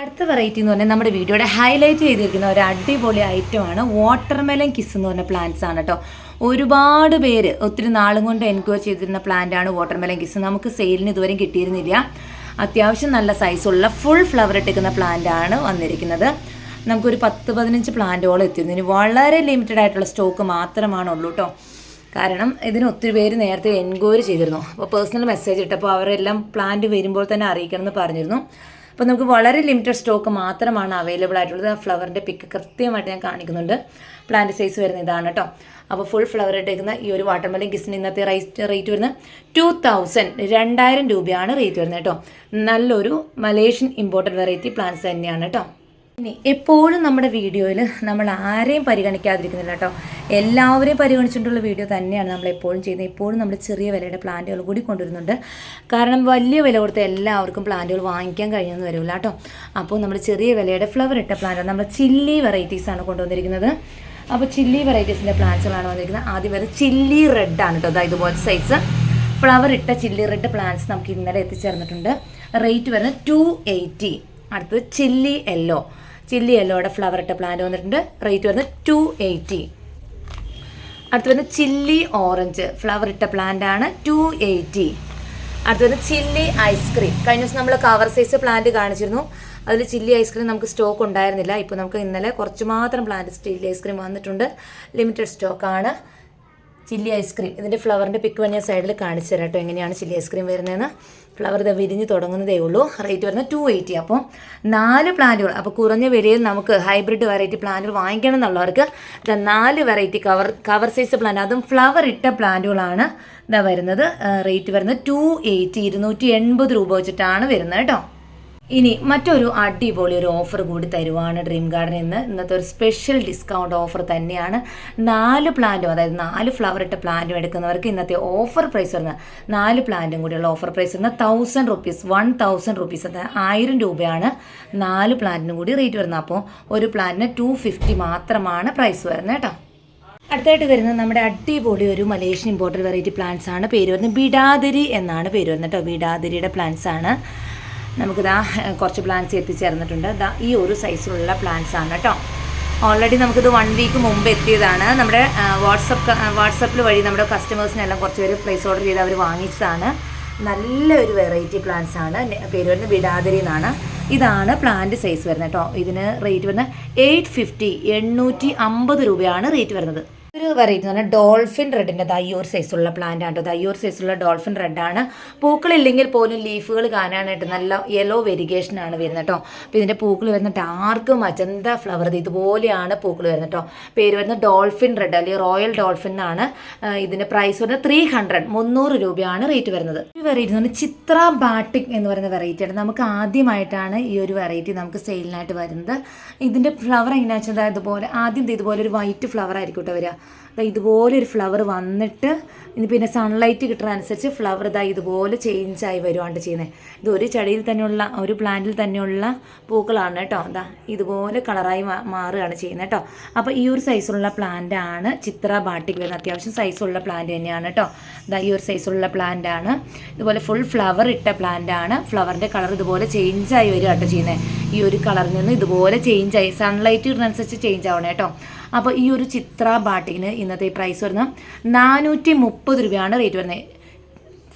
അടുത്ത വെറൈറ്റി എന്ന് പറഞ്ഞാൽ നമ്മുടെ വീഡിയോയുടെ ഹൈലൈറ്റ് ചെയ്തിരിക്കുന്ന ഒരു അടിപൊളി ഐറ്റമാണ് വാട്ടർമെലൻ കിസ് എന്ന് പറഞ്ഞ പ്ലാന്റ്സ് ആണ് കേട്ടോ ഒരുപാട് പേര് ഒത്തിരി നാളും കൊണ്ട് എൻക്വയർ ചെയ്തിരുന്ന പ്ലാന്റ് ആണ് വാട്ടർമെലൻ കിസ് നമുക്ക് സെയിലിന് ഇതുവരെയും കിട്ടിയിരുന്നില്ല. അത്യാവശ്യം നല്ല സൈസുള്ള ഫുൾ ഫ്ലവർ ഇട്ടിരിക്കുന്ന പ്ലാന്റ് ആണ് വന്നിരിക്കുന്നത്. നമുക്കൊരു പത്ത് പതിനഞ്ച് പ്ലാന്റോളം എത്തിയിരുന്നു. ഇനി വളരെ ലിമിറ്റഡ് ആയിട്ടുള്ള സ്റ്റോക്ക് മാത്രമാണുള്ളൂ കേട്ടോ കാരണം ഇതിന് ഒത്തിരി പേര് നേരത്തെ എൻക്വയറി ചെയ്തിരുന്നു. അപ്പോൾ പേഴ്സണൽ മെസ്സേജ് ഇട്ടപ്പോൾ അവരെല്ലാം പ്ലാന്റ് വരുമ്പോൾ തന്നെ അറിയിക്കണം എന്ന് പറഞ്ഞിരുന്നു. അപ്പോൾ നമുക്ക് വളരെ ലിമിറ്റഡ് സ്റ്റോക്ക് മാത്രമാണ് അവൈലബിൾ ആയിട്ടുള്ളത്. ആ ഫ്ലവറിന്റെ പിക്ക് കൃത്യമായിട്ട് ഞാൻ കാണിക്കുന്നുണ്ട്. പ്ലാന്റ് സൈസ് വരുന്ന ഇതാണ് കേട്ടോ അപ്പോൾ ഫുൾ ഫ്ലവർ ഇട്ടേക്കുന്ന ഈ ഒരു വാട്ടർമെലൻ കിസിന് ഇന്നത്തെ റേറ്റ് റേറ്റ് വരുന്നത് ടു തൗസൻഡ് രണ്ടായിരം രൂപയാണ് റേറ്റ് വരുന്നത് കേട്ടോ നല്ലൊരു മലേഷ്യൻ ഇമ്പോർട്ടഡ് വെറൈറ്റി പ്ലാന്റ്സ് തന്നെയാണ് കേട്ടോ ഇനി എപ്പോഴും നമ്മുടെ വീഡിയോയിൽ നമ്മൾ ആരെയും പരിഗണിക്കാതിരിക്കുന്നില്ല കേട്ടോ. എല്ലാവരെയും പരിഗണിച്ചിട്ടുള്ള വീഡിയോ തന്നെയാണ് നമ്മൾ എപ്പോഴും ചെയ്യുന്നത്. എപ്പോഴും നമ്മൾ ചെറിയ വിലയുടെ പ്ലാന്റുകൾ കൂടി കൊണ്ടുവരുന്നുണ്ട്. കാരണം വലിയ വില കൊടുത്ത് എല്ലാവർക്കും പ്ലാന്റുകൾ വാങ്ങിക്കാൻ കഴിയുമെന്ന് വരില്ല കേട്ടോ. അപ്പോൾ നമ്മൾ ചെറിയ വിലയുടെ ഫ്ലവർ ഇട്ട പ്ലാന്റ് നമ്മൾ ചില്ലി വെറൈറ്റീസാണ് കൊണ്ടുവന്നിരിക്കുന്നത്. അപ്പോൾ ചില്ലി വെറൈറ്റീസിന്റെ പ്ലാന്റ്സുകളാണ് വന്നിരിക്കുന്നത്. ആദ്യം വരെ ചില്ലി റെഡാണ് കേട്ടോ. അതായത് ഇതുപോലത്തെ സൈസ് ഫ്ലവർ ഇട്ട ചില്ലി റെഡ് പ്ലാന്റ്സ് നമുക്ക് ഇന്നലെ എത്തിച്ചേർന്നിട്ടുണ്ട്. റേറ്റ് വരുന്നത് ടു എയ്റ്റി അടുത്തത് ചില്ലി യെല്ലോ. ചില്ലി യെല്ലോയുടെ ഫ്ലവർ ഇട്ട പ്ലാന്റ് വന്നിട്ടുണ്ട്. റേറ്റ് വരുന്നത് ടു എയ്റ്റി അടുത്ത് വരുന്നത് ചില്ലി ഓറഞ്ച് ഫ്ലവർ ഇട്ട പ്ലാന്റ് ആണ് ടു എയ്റ്റി അടുത്ത് വരുന്നത് ചില്ലി ഐസ്ക്രീം കഴിഞ്ഞ ദിവസം നമ്മൾ കവർ സൈസ് പ്ലാന്റ് കാണിച്ചിരുന്നു. അതിൽ ചില്ലി ഐസ്ക്രീം നമുക്ക് സ്റ്റോക്ക് ഉണ്ടായിരുന്നില്ല. ഇപ്പോൾ നമുക്ക് ഇന്നലെ കുറച്ച് മാത്രം പ്ലാന്റ് ചില്ലി ഐസ്ക്രീം വന്നിട്ടുണ്ട്. ലിമിറ്റഡ് സ്റ്റോക്കാണ് ചില്ലി ഐസ്ക്രീം ഇതിന്റെ ഫ്ലവറിന്റെ പിക്ക് ഞാൻ സൈഡിൽ കാണിച്ചു തരാം കേട്ടോ. എങ്ങനെയാണ് ചില്ലി ഐസ്ക്രീം വരുന്നതെന്ന്. ഫ്ലവർ ഇത് വിരിഞ്ഞ് തുടങ്ങുന്നതേ ഉള്ളൂ. റേറ്റ് വരുന്നത് ടു എയ്റ്റി അപ്പോൾ നാല് പ്ലാന്റുകൾ അപ്പോൾ കുറഞ്ഞ വിലയിൽ നമുക്ക് ഹൈബ്രിഡ് വെറൈറ്റി പ്ലാന്റുകൾ വാങ്ങിക്കണം എന്നുള്ളവർക്ക് നാല് variety cover cover size plant അതും ഫ്ലവർ ഇട്ട പ്ലാന്റുകളാണ് ഇതാ വരുന്നത്. റേറ്റ് വരുന്നത് ടു എയ്റ്റി ഇരുന്നൂറ്റി എൺപത് രൂപ വെച്ചിട്ടാണ് വരുന്നത് കേട്ടോ. ഇനി മറ്റൊരു അടിപൊളി ഒരു ഓഫർ കൂടി തരുവാണ് ഡ്രീം ഗാർഡൻ ഇന്ന്. ഇന്നത്തെ ഒരു സ്പെഷ്യൽ ഡിസ്കൗണ്ട് ഓഫർ തന്നെയാണ്. നാല് പ്ലാന്റും അതായത് നാല് ഫ്ലവർ ഇട്ട പ്ലാന്റും എടുക്കുന്നവർക്ക് ഇന്നത്തെ ഓഫർ പ്രൈസ് വരുന്നത് നാല് പ്ലാന്റും കൂടിയുള്ള ഓഫർ പ്രൈസ് വരുന്നത് thousand rupees one thousand rupees അതായത് ആയിരം രൂപയാണ് നാല് പ്ലാന്റിനും കൂടി റേറ്റ് വരുന്നത്. അപ്പോൾ ഒരു പ്ലാന്റിന് ടു ഫിഫ്റ്റി മാത്രമാണ് പ്രൈസ് വരുന്നത് കേട്ടോ. അടുത്തായിട്ട് വരുന്നത് നമ്മുടെ അടിപൊളി ഒരു മലേഷ്യൻ ഇമ്പോർട്ടഡ് വെറൈറ്റി പ്ലാന്റ്സ് ആണ്. പേര് വരുന്നത് ബിഡാതിരി എന്നാണ് പേര് വരുന്നത് കേട്ടോ. ബിഡാതിരിയുടെ പ്ലാന്റ്സ് ആണ്. നമുക്കിതാ കുറച്ച് പ്ലാന്റ്സ് എത്തിച്ചേർന്നിട്ടുണ്ട്. ദാ ഈ ഒരു സൈസിലുള്ള പ്ലാന്റ്സ് ആണ് കേട്ടോ ഓൾറെഡി നമുക്കിത് വൺ വീക്ക് മുമ്പ് എത്തിയതാണ്. നമ്മുടെ വാട്സപ്പ് വാട്സപ്പിൽ വഴി നമ്മുടെ കസ്റ്റമേഴ്സിനെല്ലാം കുറച്ച് പേര് പ്ലേസ് ഓർഡർ ചെയ്ത് അവർ വാങ്ങിച്ചതാണ്. നല്ലൊരു വെറൈറ്റി പ്ലാന്റ്സ് ആണ്. പേര് വരുന്നത് വിടാതിരി എന്നാണ്. ഇതാണ് പ്ലാന്റ് സൈസ് വരുന്നത് കേട്ടോ ഇതിന് റേറ്റ് വരുന്നത് എയ്റ്റ് ഫിഫ്റ്റി എണ്ണൂറ്റി അമ്പത് രൂപയാണ് റേറ്റ് വരുന്നത്. ഒരു വെറൈറ്റി എന്ന് പറഞ്ഞാൽ ഡോൾഫിൻ റെഡിന്റെ ദയ്യൂർ സൈസുള്ള പ്ലാന്റ് ആണ് ദയ്യൂർ സൈസുള്ള ഡോൾഫിൻ റെഡാണ് പൂക്കളില്ലെങ്കിൽ പോലും ലീഫുകൾ കാണാനായിട്ട് നല്ല യെല്ലോ വെരിഗേഷൻ ആണ് വരുന്നത് കേട്ടോ അപ്പോൾ ഇതിന്റെ പൂക്കൾ വരുന്ന ഡാർക്ക് മജന്ത ഫ്ലവർ ഇതുപോലെയാണ് പൂക്കൾ വരുന്നത് കേട്ടോ പേര് വരുന്ന ഡോൾഫിൻ റെഡ് അല്ലെങ്കിൽ റോയൽ ഡോൾഫിൻ എന്നാണ് ഇതിന്റെ പ്രൈസ് വരുന്നത് ത്രീ ഹൺഡ്രഡ് മുന്നൂറ് രൂപയാണ് റേറ്റ് വരുന്നത്. ഈ വെറൈറ്റി എന്ന് പറഞ്ഞാൽ ചിത്ര ബാട്ടിക് എന്ന് പറയുന്ന വെറൈറ്റി ആണ്. നമുക്ക് ആദ്യമായിട്ടാണ് ഈ ഒരു വെറൈറ്റി നമുക്ക് സെയിലിനായിട്ട് വരുന്നത്. ഇതിന്റെ ഫ്ലവർ എങ്ങനെയാണെന്ന് വെച്ചാൽ ഇതുപോലെ ആദ്യം ഇതുപോലെ ഒരു വൈറ്റ് ഫ്ലവർ ആയിരിക്കും കേട്ടോ വരിക. ഇതുപോലെ ഒരു ഫ്ലവർ വന്നിട്ട് ഇനി പിന്നെ സൺലൈറ്റ് കിട്ടുന്നതനുസരിച്ച് ഫ്ലവർ ഇതാ ഇതുപോലെ ചേഞ്ച് ആയി വരുവാണ്ട് ചെയ്യുന്നത് ഇത് ഒരു ചെടിയിൽ തന്നെയുള്ള ഒരു പ്ലാന്റിൽ തന്നെയുള്ള പൂക്കളാണ് കേട്ടോ. എന്താ ഇതുപോലെ കളറായി മാറുകയാണ് ചെയ്യുന്നത് കേട്ടോ. അപ്പോൾ ഈ ഒരു സൈസുള്ള പ്ലാന്റ് ആണ് ചിത്ര ബാട്ടിക് വരുന്ന അത്യാവശ്യം സൈസുള്ള പ്ലാന്റ് തന്നെയാണ് കേട്ടോ. ഇതാ ഈ ഒരു സൈസുള്ള പ്ലാന്റ് ആണ്. ഇതുപോലെ ഫുൾ ഫ്ലവർ ഇട്ട പ്ലാന്റ് ആണ്. ഫ്ലവറിന്റെ കളർ ഇതുപോലെ ചേഞ്ച് ആയി വരിക കേട്ടോ ചെയ്യുന്നത്. ഈ ഒരു കളറിൽ നിന്ന് ഇതുപോലെ ചേഞ്ച് ആയി സൺലൈറ്റ് ഇടുന്നതനുസരിച്ച് ചേഞ്ച് ആവണേ കേട്ടോ. അപ്പോൾ ഈ ഒരു ചിത്ര ബാട്ടിന് ഇന്നത്തെ പ്രൈസ് വരുന്നത് നാനൂറ്റി മുപ്പത് രൂപയാണ് റേറ്റ് വരുന്നത്.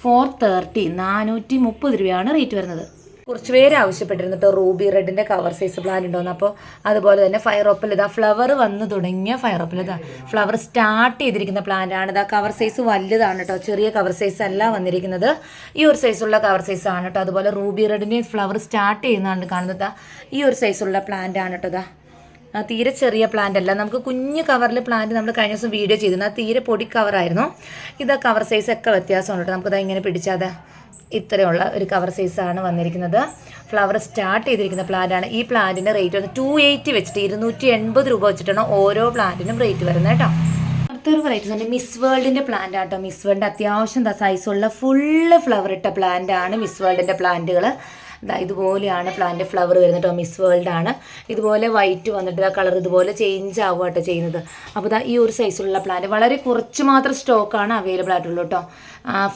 ഫോർ തേർട്ടി നാനൂറ്റി മുപ്പത് രൂപയാണ് റേറ്റ് വരുന്നത്. കുറച്ച് പേര് ആവശ്യപ്പെട്ടിരുന്നു കേട്ടോ റൂബി റെഡിന്റെ കവർ സൈസ് പ്ലാൻ ഉണ്ടോന്ന്. അപ്പോൾ അതുപോലെ തന്നെ ഫയർ ഫയറോപ്പിൽ ഇതാ ഫ്ലവർ വന്ന് തുടങ്ങിയ ഫയറോപ്പിൽ ഇതാ ഫ്ലവർ സ്റ്റാർട്ട് ചെയ്തിരിക്കുന്ന പ്ലാൻ ആണ്. ഇതാ കവർ സൈസ് വലുതാണ് കേട്ടോ ചെറിയ കവർ സൈസ് അല്ല വന്നിരിക്കുന്നത്. ഈ ഒരു സൈസുള്ള കവർ സൈസ് ആണ് കേട്ടോ അതുപോലെ റൂബി റെഡിന്റെ ഫ്ലവർ സ്റ്റാർട്ട് ചെയ്യുന്നതാണ് കാണുന്നത്. ഈ ഒരു സൈസുള്ള പ്ലാന്റ് ആണ് കേട്ടോ ഇതാ. തീരെ ചെറിയ പ്ലാന്റ് അല്ല. നമുക്ക് കുഞ്ഞു കവറിൽ പ്ലാന്റ് നമ്മൾ കഴിഞ്ഞ ദിവസം വീഡിയോ ചെയ്തിരുന്നു ആ തീരെ പൊടി കവറായിരുന്നു ഇത് കവർ സൈസ് ഒക്കെ വ്യത്യാസമുണ്ട്. കേട്ടോ നമുക്കത് ഇങ്ങനെ പിടിച്ചാതെ ഇത്രയുള്ള ഒരു കവർ സൈസാണ് വന്നിരിക്കുന്നത്. ഫ്ലവർ സ്റ്റാർട്ട് ചെയ്തിരിക്കുന്ന പ്ലാന്റാണ് ഈ പ്ലാന്റിന്റെ റേറ്റ് വന്ന് ടു എയ്റ്റി വെച്ചിട്ട് ഇരുന്നൂറ്റി എൺപത് രൂപ വെച്ചിട്ടാണ് ഓരോ പ്ലാന്റിനും റേറ്റ് വരുന്നത് കേട്ടോ. അടുത്തൊരു വെറൈറ്റീസ് ഉണ്ട്. മിസ് വേൾഡിന്റെ പ്ലാന്റ് ആട്ടോ മിസ് വേൾഡിന്റെ അത്യാവശ്യം സൈസുള്ള ഫുള്ള് ഫ്ലവർ ഇട്ട പ്ലാന്റ് ആണ് മിസ് വേൾഡിന്റെ പ്ലാന്റുകൾ ഇതാ ഇതുപോലെയാണ് പ്ലാന്റ് ഫ്ലവർ വരുന്നത്. കേട്ടോ മിസ് വേൾഡ് ആണ്. ഇതുപോലെ വൈറ്റ് വന്നിട്ട് ആ കളർ ഇതുപോലെ ചേഞ്ച് ആവുക കേട്ടോ ചെയ്യുന്നത്. അപ്പോൾ ഇതാ ഈ ഒരു സൈസിലുള്ള പ്ലാന്റ് വളരെ കുറച്ച് മാത്രം സ്റ്റോക്കാണ് അവൈലബിൾ ആയിട്ടുള്ളൂ കേട്ടോ.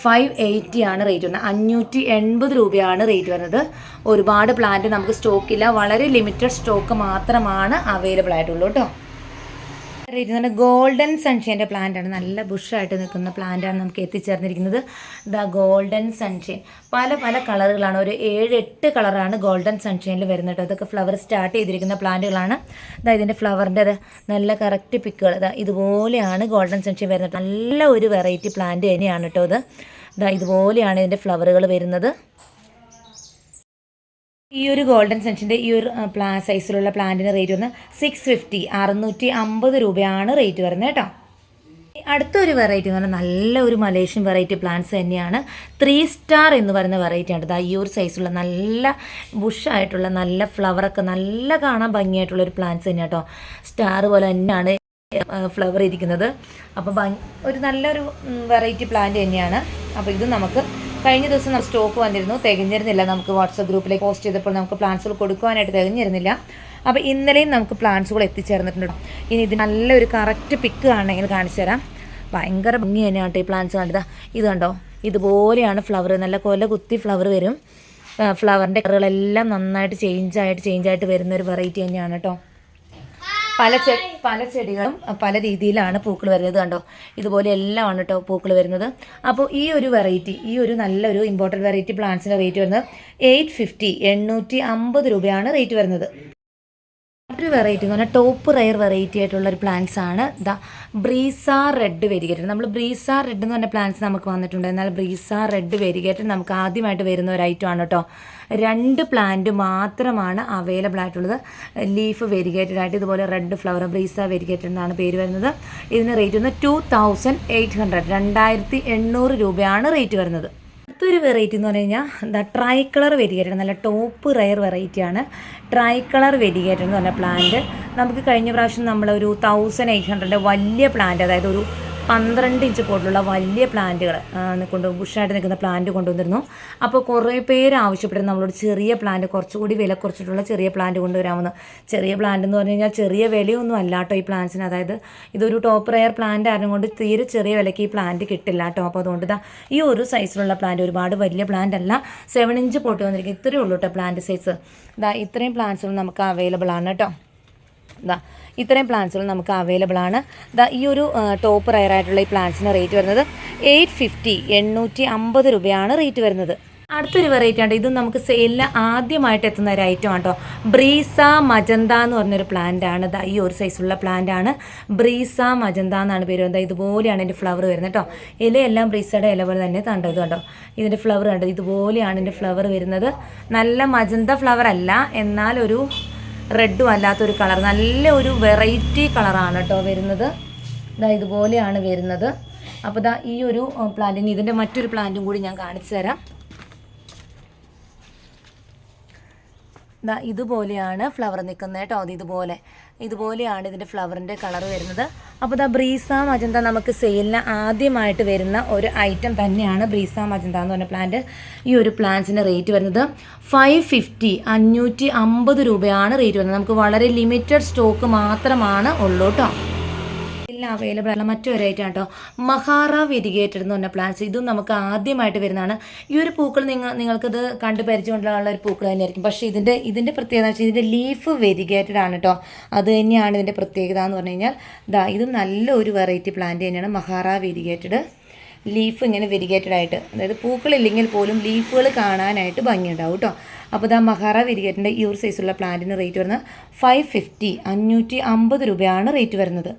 ഫൈവ് എയ്റ്റി ആണ് റേറ്റ് വരുന്നത്. അഞ്ഞൂറ്റി എൺപത് രൂപയാണ് റേറ്റ് വരുന്നത്. ഒരുപാട് പ്ലാന്റ് നമുക്ക് സ്റ്റോക്കില്ല വളരെ ലിമിറ്റഡ് സ്റ്റോക്ക് മാത്രമാണ് അവൈലബിൾ ആയിട്ടുള്ളൂ കേട്ടോ. ഇരുന്നത് ഗോൾഡൻ സൺഷൈന്റെ പ്ലാന്റ് ആണ് നല്ല ബുഷായിട്ട് നിൽക്കുന്ന പ്ലാന്റാണ് നമുക്ക് എത്തിച്ചേർന്നിരിക്കുന്നത്. The golden sunshine. പല പല കളറുകളാണ്. ഒരു ഏഴ് എട്ട് കളറാണ് ഗോൾഡൻ സൺഷൈനിൽ വരുന്നത് കേട്ടോ. ഇതൊക്കെ ഫ്ലവർ സ്റ്റാർട്ട് ചെയ്തിരിക്കുന്ന പ്ലാന്റുകളാണ്. ഇതാ ഇതിന്റെ ഫ്ലവറിന്റെ നല്ല കറക്റ്റ് പിക്കുകൾ. ഇതാ ഇതുപോലെയാണ് ഗോൾഡൻ സൺഷൈൻ വരുന്നത്. നല്ല ഒരു വെറൈറ്റി പ്ലാന്റ് തന്നെയാണ് കേട്ടോ അത് ഇതാ ഇതുപോലെയാണ് ഇതിന്റെ ഫ്ലവറുകൾ വരുന്നത്. ഈ ഒരു ഗോൾഡൻ സെൻഷന്റെ ഈ ഒരു പ്ലാ സൈസിലുള്ള പ്ലാന്റിന് റേറ്റ് വന്ന് സിക്സ് ഫിഫ്റ്റി അറുന്നൂറ്റി അമ്പത് രൂപയാണ് റേറ്റ് വരുന്നത് കേട്ടോ. അടുത്തൊരു വെറൈറ്റി എന്ന് പറഞ്ഞാൽ നല്ല ഒരു മലേഷ്യൻ വെറൈറ്റി പ്ലാന്റ്സ് തന്നെയാണ്. ത്രീ സ്റ്റാർ എന്ന് പറയുന്ന വെറൈറ്റി ആണ്. ഈ ഒരു സൈസുള്ള നല്ല ബുഷായിട്ടുള്ള നല്ല ഫ്ലവറൊക്കെ നല്ല കാണാൻ ഭംഗിയായിട്ടുള്ള ഒരു പ്ലാന്റ്സ് തന്നെയാണ് കേട്ടോ സ്റ്റാർ പോലെ തന്നെയാണ് ഫ്ലവർ ഇരിക്കുന്നത്. അപ്പോൾ ഒരു നല്ലൊരു വെറൈറ്റി പ്ലാന്റ് തന്നെയാണ്. അപ്പോൾ ഇത് നമുക്ക് കഴിഞ്ഞ ദിവസം നമ്മൾ സ്റ്റോക്ക് വന്നിരുന്നു. തികഞ്ഞിരുന്നില്ല. നമുക്ക് വാട്സപ്പ് ഗ്രൂപ്പിലേക്ക് പോസ്റ്റ് ചെയ്തപ്പോൾ നമുക്ക് പ്ലാന്റ്സുകൾ കൊടുക്കുവാനായിട്ട് തികഞ്ഞിരുന്നില്ല. അപ്പോൾ ഇന്നലെയും നമുക്ക് പ്ലാന്റ്സുകൾ എത്തിച്ചേർന്നിട്ടുണ്ട്. ഇനി ഇത് നല്ലൊരു കറക്റ്റ് പിക്ക് ആണെങ്കിൽ കാണിച്ചു തരാം. ഭയങ്കര ഭംഗി തന്നെയാണ് ഈ പ്ലാന്റ്സ് കണ്ടത്. ഇത് കണ്ടോ? ഇതുപോലെയാണ് ഫ്ലവർ. നല്ല കൊല കുത്തി ഫ്ലവർ വരും. ഫ്ലവറിന്റെ കളറുകളെല്ലാം നന്നായിട്ട് ചേഞ്ച് ആയിട്ട് ചേഞ്ച് ആയിട്ട് വരുന്ന ഒരു വെറൈറ്റി തന്നെയാണ് കേട്ടോ. പല ചെ പല ചെടികളും പല രീതിയിലാണ് പൂക്കൾ വരുന്നത് കണ്ടോ? ഇതുപോലെ എല്ലാമാണ് കേട്ടോ പൂക്കൾ വരുന്നത്. അപ്പോൾ ഈ ഒരു വെറൈറ്റി ഈ ഒരു നല്ലൊരു ഇമ്പോർട്ടന്റ് വെറൈറ്റി പ്ലാന്റ്സിന്റെ റേറ്റ് വരുന്നത് എയ്റ്റ് ഫിഫ്റ്റി എണ്ണൂറ്റി അമ്പത് രൂപയാണ് റേറ്റ് വരുന്നത്. മറ്റൊരു വെറൈറ്റി എന്ന് പറഞ്ഞാൽ ടോപ്പ് റയർ വെറൈറ്റി ആയിട്ടുള്ള ഒരു പ്ലാന്റ്സ് ആണ്. ദ ബ്രീസ റെഡ് വെരികേറ്റഡ് നമ്മൾ ബ്രീസ റെഡ് എന്ന് പറഞ്ഞ പ്ലാന്റ്സ് നമുക്ക് വന്നിട്ടുണ്ട്. എന്നാൽ ബ്രീസ റെഡ് വെരികേറ്റഡ് നമുക്ക് ആദ്യമായിട്ട് വരുന്ന ഒരു ഐറ്റം ആണ് കേട്ടോ രണ്ട് പ്ലാന്റ് മാത്രമാണ് അവൈലബിൾ ആയിട്ടുള്ളത്. ലീഫ് വെരിഗേറ്റഡ് ആയിട്ട് ഇതുപോലെ റെഡ് ഫ്ലവർ ബ്രീസ വെരിഗേറ്റഡ് എന്നാണ് പേര് വരുന്നത്. ഇതിന് റേറ്റ് വന്നത് ടു തൗസൻഡ് എയ്റ്റ് ഹൺഡ്രഡ് രണ്ടായിരത്തി എണ്ണൂറ് രൂപയാണ് റേറ്റ് വരുന്നത്. അടുത്തൊരു വെറൈറ്റി എന്ന് പറഞ്ഞു കഴിഞ്ഞാൽ എന്താ ട്രൈ കളർ വെരിഗേറ്റഡ് നല്ല ടോപ്പ് റയർ വെറൈറ്റിയാണ് ട്രൈ കളർ വെരിഗേറ്റഡ് എന്ന് പറഞ്ഞ പ്ലാന്റ് നമുക്ക് കഴിഞ്ഞ പ്രാവശ്യം നമ്മളൊരു തൗസൻഡ് എയ്റ്റ് ഹൺഡ്രഡിന്റെ വലിയ പ്ലാന്റ് അതായത് ഒരു പന്ത്രണ്ട് ഇഞ്ച് പോലുള്ള വലിയ പ്ലാന്റുകൾ കൊണ്ട് ബുഷായിട്ട് നിൽക്കുന്ന പ്ലാന്റ് കൊണ്ടുവന്നിരുന്നു. അപ്പോൾ കുറേ പേര് ആവശ്യപ്പെടുന്നു നമ്മളോട് ചെറിയ പ്ലാന്റ് കുറച്ചുകൂടി വില കുറച്ചിട്ടുള്ള ചെറിയ പ്ലാന്റ് കൊണ്ടുവരാമെന്ന്. ചെറിയ പ്ലാന്റ് എന്ന് പറഞ്ഞു കഴിഞ്ഞാൽ ചെറിയ വിലയൊന്നും അല്ല കേട്ടോ ഈ പ്ലാന്റ്സിന്. അതായത് ഇതൊരു ടോപ്പ് റെയർ പ്ലാന്റ് ആയിരുന്നു കൊണ്ട് തീരെ ചെറിയ വിലയ്ക്ക് ഈ പ്ലാന്റ് കിട്ടില്ല കേട്ടോ. അപ്പോൾ അതുകൊണ്ട് ഇതാ ഈ ഒരു സൈസിലുള്ള പ്ലാന്റ് ഒരുപാട് വലിയ പ്ലാന്റ് അല്ല സെവൻ ഇഞ്ച് പോട്ട് വന്നിരിക്കും ഇത്രയേ ഉള്ളൂ കേട്ടോ പ്ലാന്റ് സൈസ്. ഇതാ ഇത്രയും പ്ലാന്റ്സുകൾ നമുക്ക് അവൈലബിൾ ആണ് കേട്ടോ. ഇതാ ഇത്രയും പ്ലാന്റ്സുകൾ നമുക്ക് അവൈലബിൾ ആണ്. ദാ ഈ ഒരു ടോപ്പ് റയർ ആയിട്ടുള്ള ഈ പ്ലാന്റ്സിന് റേറ്റ് വരുന്നത് എയ്റ്റ് ഫിഫ്റ്റി എണ്ണൂറ്റി അമ്പത് രൂപയാണ് റേറ്റ് വരുന്നത്. അടുത്തൊരു വെറൈറ്റി ആണ് ഇതും നമുക്ക് സെയിലിൽ ആദ്യമായിട്ട് എത്തുന്ന ഒരു ഐറ്റം ആണ് കേട്ടോ ബ്രീസ മജന്ത എന്ന് പറഞ്ഞൊരു പ്ലാന്റ് ആണ്. ദാ ഈ ഒരു സൈസുള്ള പ്ലാന്റ് ആണ്. ബ്രീസ മജന്ത എന്നാണ് പേര് എന്താ ഇതുപോലെയാണ് ഇതിന്റെ ഫ്ലവർ വരുന്നത് കേട്ടോ ഇലയെല്ലാം ബ്രീസയുടെ ഇല പോലെ തന്നെ കണ്ടത് കേട്ടോ ഇതിന്റെ ഫ്ലവർ കണ്ടത് ഇതുപോലെയാണ് ഇതിന്റെ ഫ്ലവർ വരുന്നത്. നല്ല മജന്ത ഫ്ലവർ അല്ല. എന്നാൽ ഒരു റെഡും അല്ലാത്തൊരു കളർ. നല്ല ഒരു വെറൈറ്റി കളറാണ് കേട്ടോ വരുന്നത്. ഇതാ ഇതുപോലെയാണ് വരുന്നത്. അപ്പോൾ ദാ ഈ ഒരു പ്ലാന്റിന് ഇതിന്റെ മറ്റൊരു പ്ലാന്റും കൂടി ഞാൻ കാണിച്ചു തരാം. ഇതുപോലെയാണ് ഫ്ലവർ നിൽക്കുന്നത് കേട്ടോ. അത് ഇതുപോലെ. ഇതുപോലെയാണ് ഇതിന്റെ ഫ്ലവറിന്റെ കളർ വരുന്നത്. അപ്പോൾ ദാ ബ്രീസ മജന്ത നമുക്ക് സെയിലിന് ആദ്യമായിട്ട് വരുന്ന ഒരു ഐറ്റം തന്നെയാണ് ബ്രീസ മജന്ത എന്ന് പറഞ്ഞ പ്ലാന്റ് ഈ ഒരു പ്ലാന്റ്സിന്റെ റേറ്റ് വരുന്നത് ഫൈവ് ഫിഫ്റ്റി അഞ്ഞൂറ്റി അമ്പത് രൂപയാണ് റേറ്റ് വരുന്നത്. നമുക്ക് വളരെ ലിമിറ്റഡ് സ്റ്റോക്ക് മാത്രമാണ് ഉള്ളൂ കേട്ടോ. എല്ലാം അവൈലബിൾ ആണ് മറ്റൊരു ഐറ്റം കേട്ടോ മഹാറ വെരിഗേറ്റഡ് എന്ന് പറഞ്ഞ പ്ലാന്റ്സ് ഇതും നമുക്ക് ആദ്യമായിട്ട് വരുന്നതാണ്. ഈ ഒരു പൂക്കൾ നിങ്ങൾ നിങ്ങൾക്കിത് കണ്ട് പരിചയമുള്ള ഒരു പൂക്കൾ തന്നെയായിരിക്കും. പക്ഷേ ഇതിന്റെ ഇതിന്റെ പ്രത്യേകത വെച്ചാൽ ഇതിന്റെ ലീഫ് വെരിഗേറ്റഡ് ആണ് കേട്ടോ അത് തന്നെയാണ് ഇതിന്റെ പ്രത്യേകത എന്ന് പറഞ്ഞു കഴിഞ്ഞാൽ ഇത് നല്ലൊരു വെറൈറ്റി പ്ലാന്റ് തന്നെയാണ്. മഹാറ വെരിഗേറ്റഡ് ലീഫ് ഇങ്ങനെ വെരിഗേറ്റഡ് ആയിട്ട്. അതായത് പൂക്കളില്ലെങ്കിൽ പോലും ലീഫുകൾ കാണാനായിട്ട് ഭംഗിയുണ്ടാവും കേട്ടോ അപ്പോൾ ഇതാ മഹാറ വെരിഗേറ്റിന്റെ ഈ ഒരു സൈസുള്ള പ്ലാന്റിന് റേറ്റ് വരുന്നത് ഫൈവ് ഫിഫ്റ്റി അഞ്ഞൂറ്റി അമ്പത് രൂപയാണ് റേറ്റ് വരുന്നത്.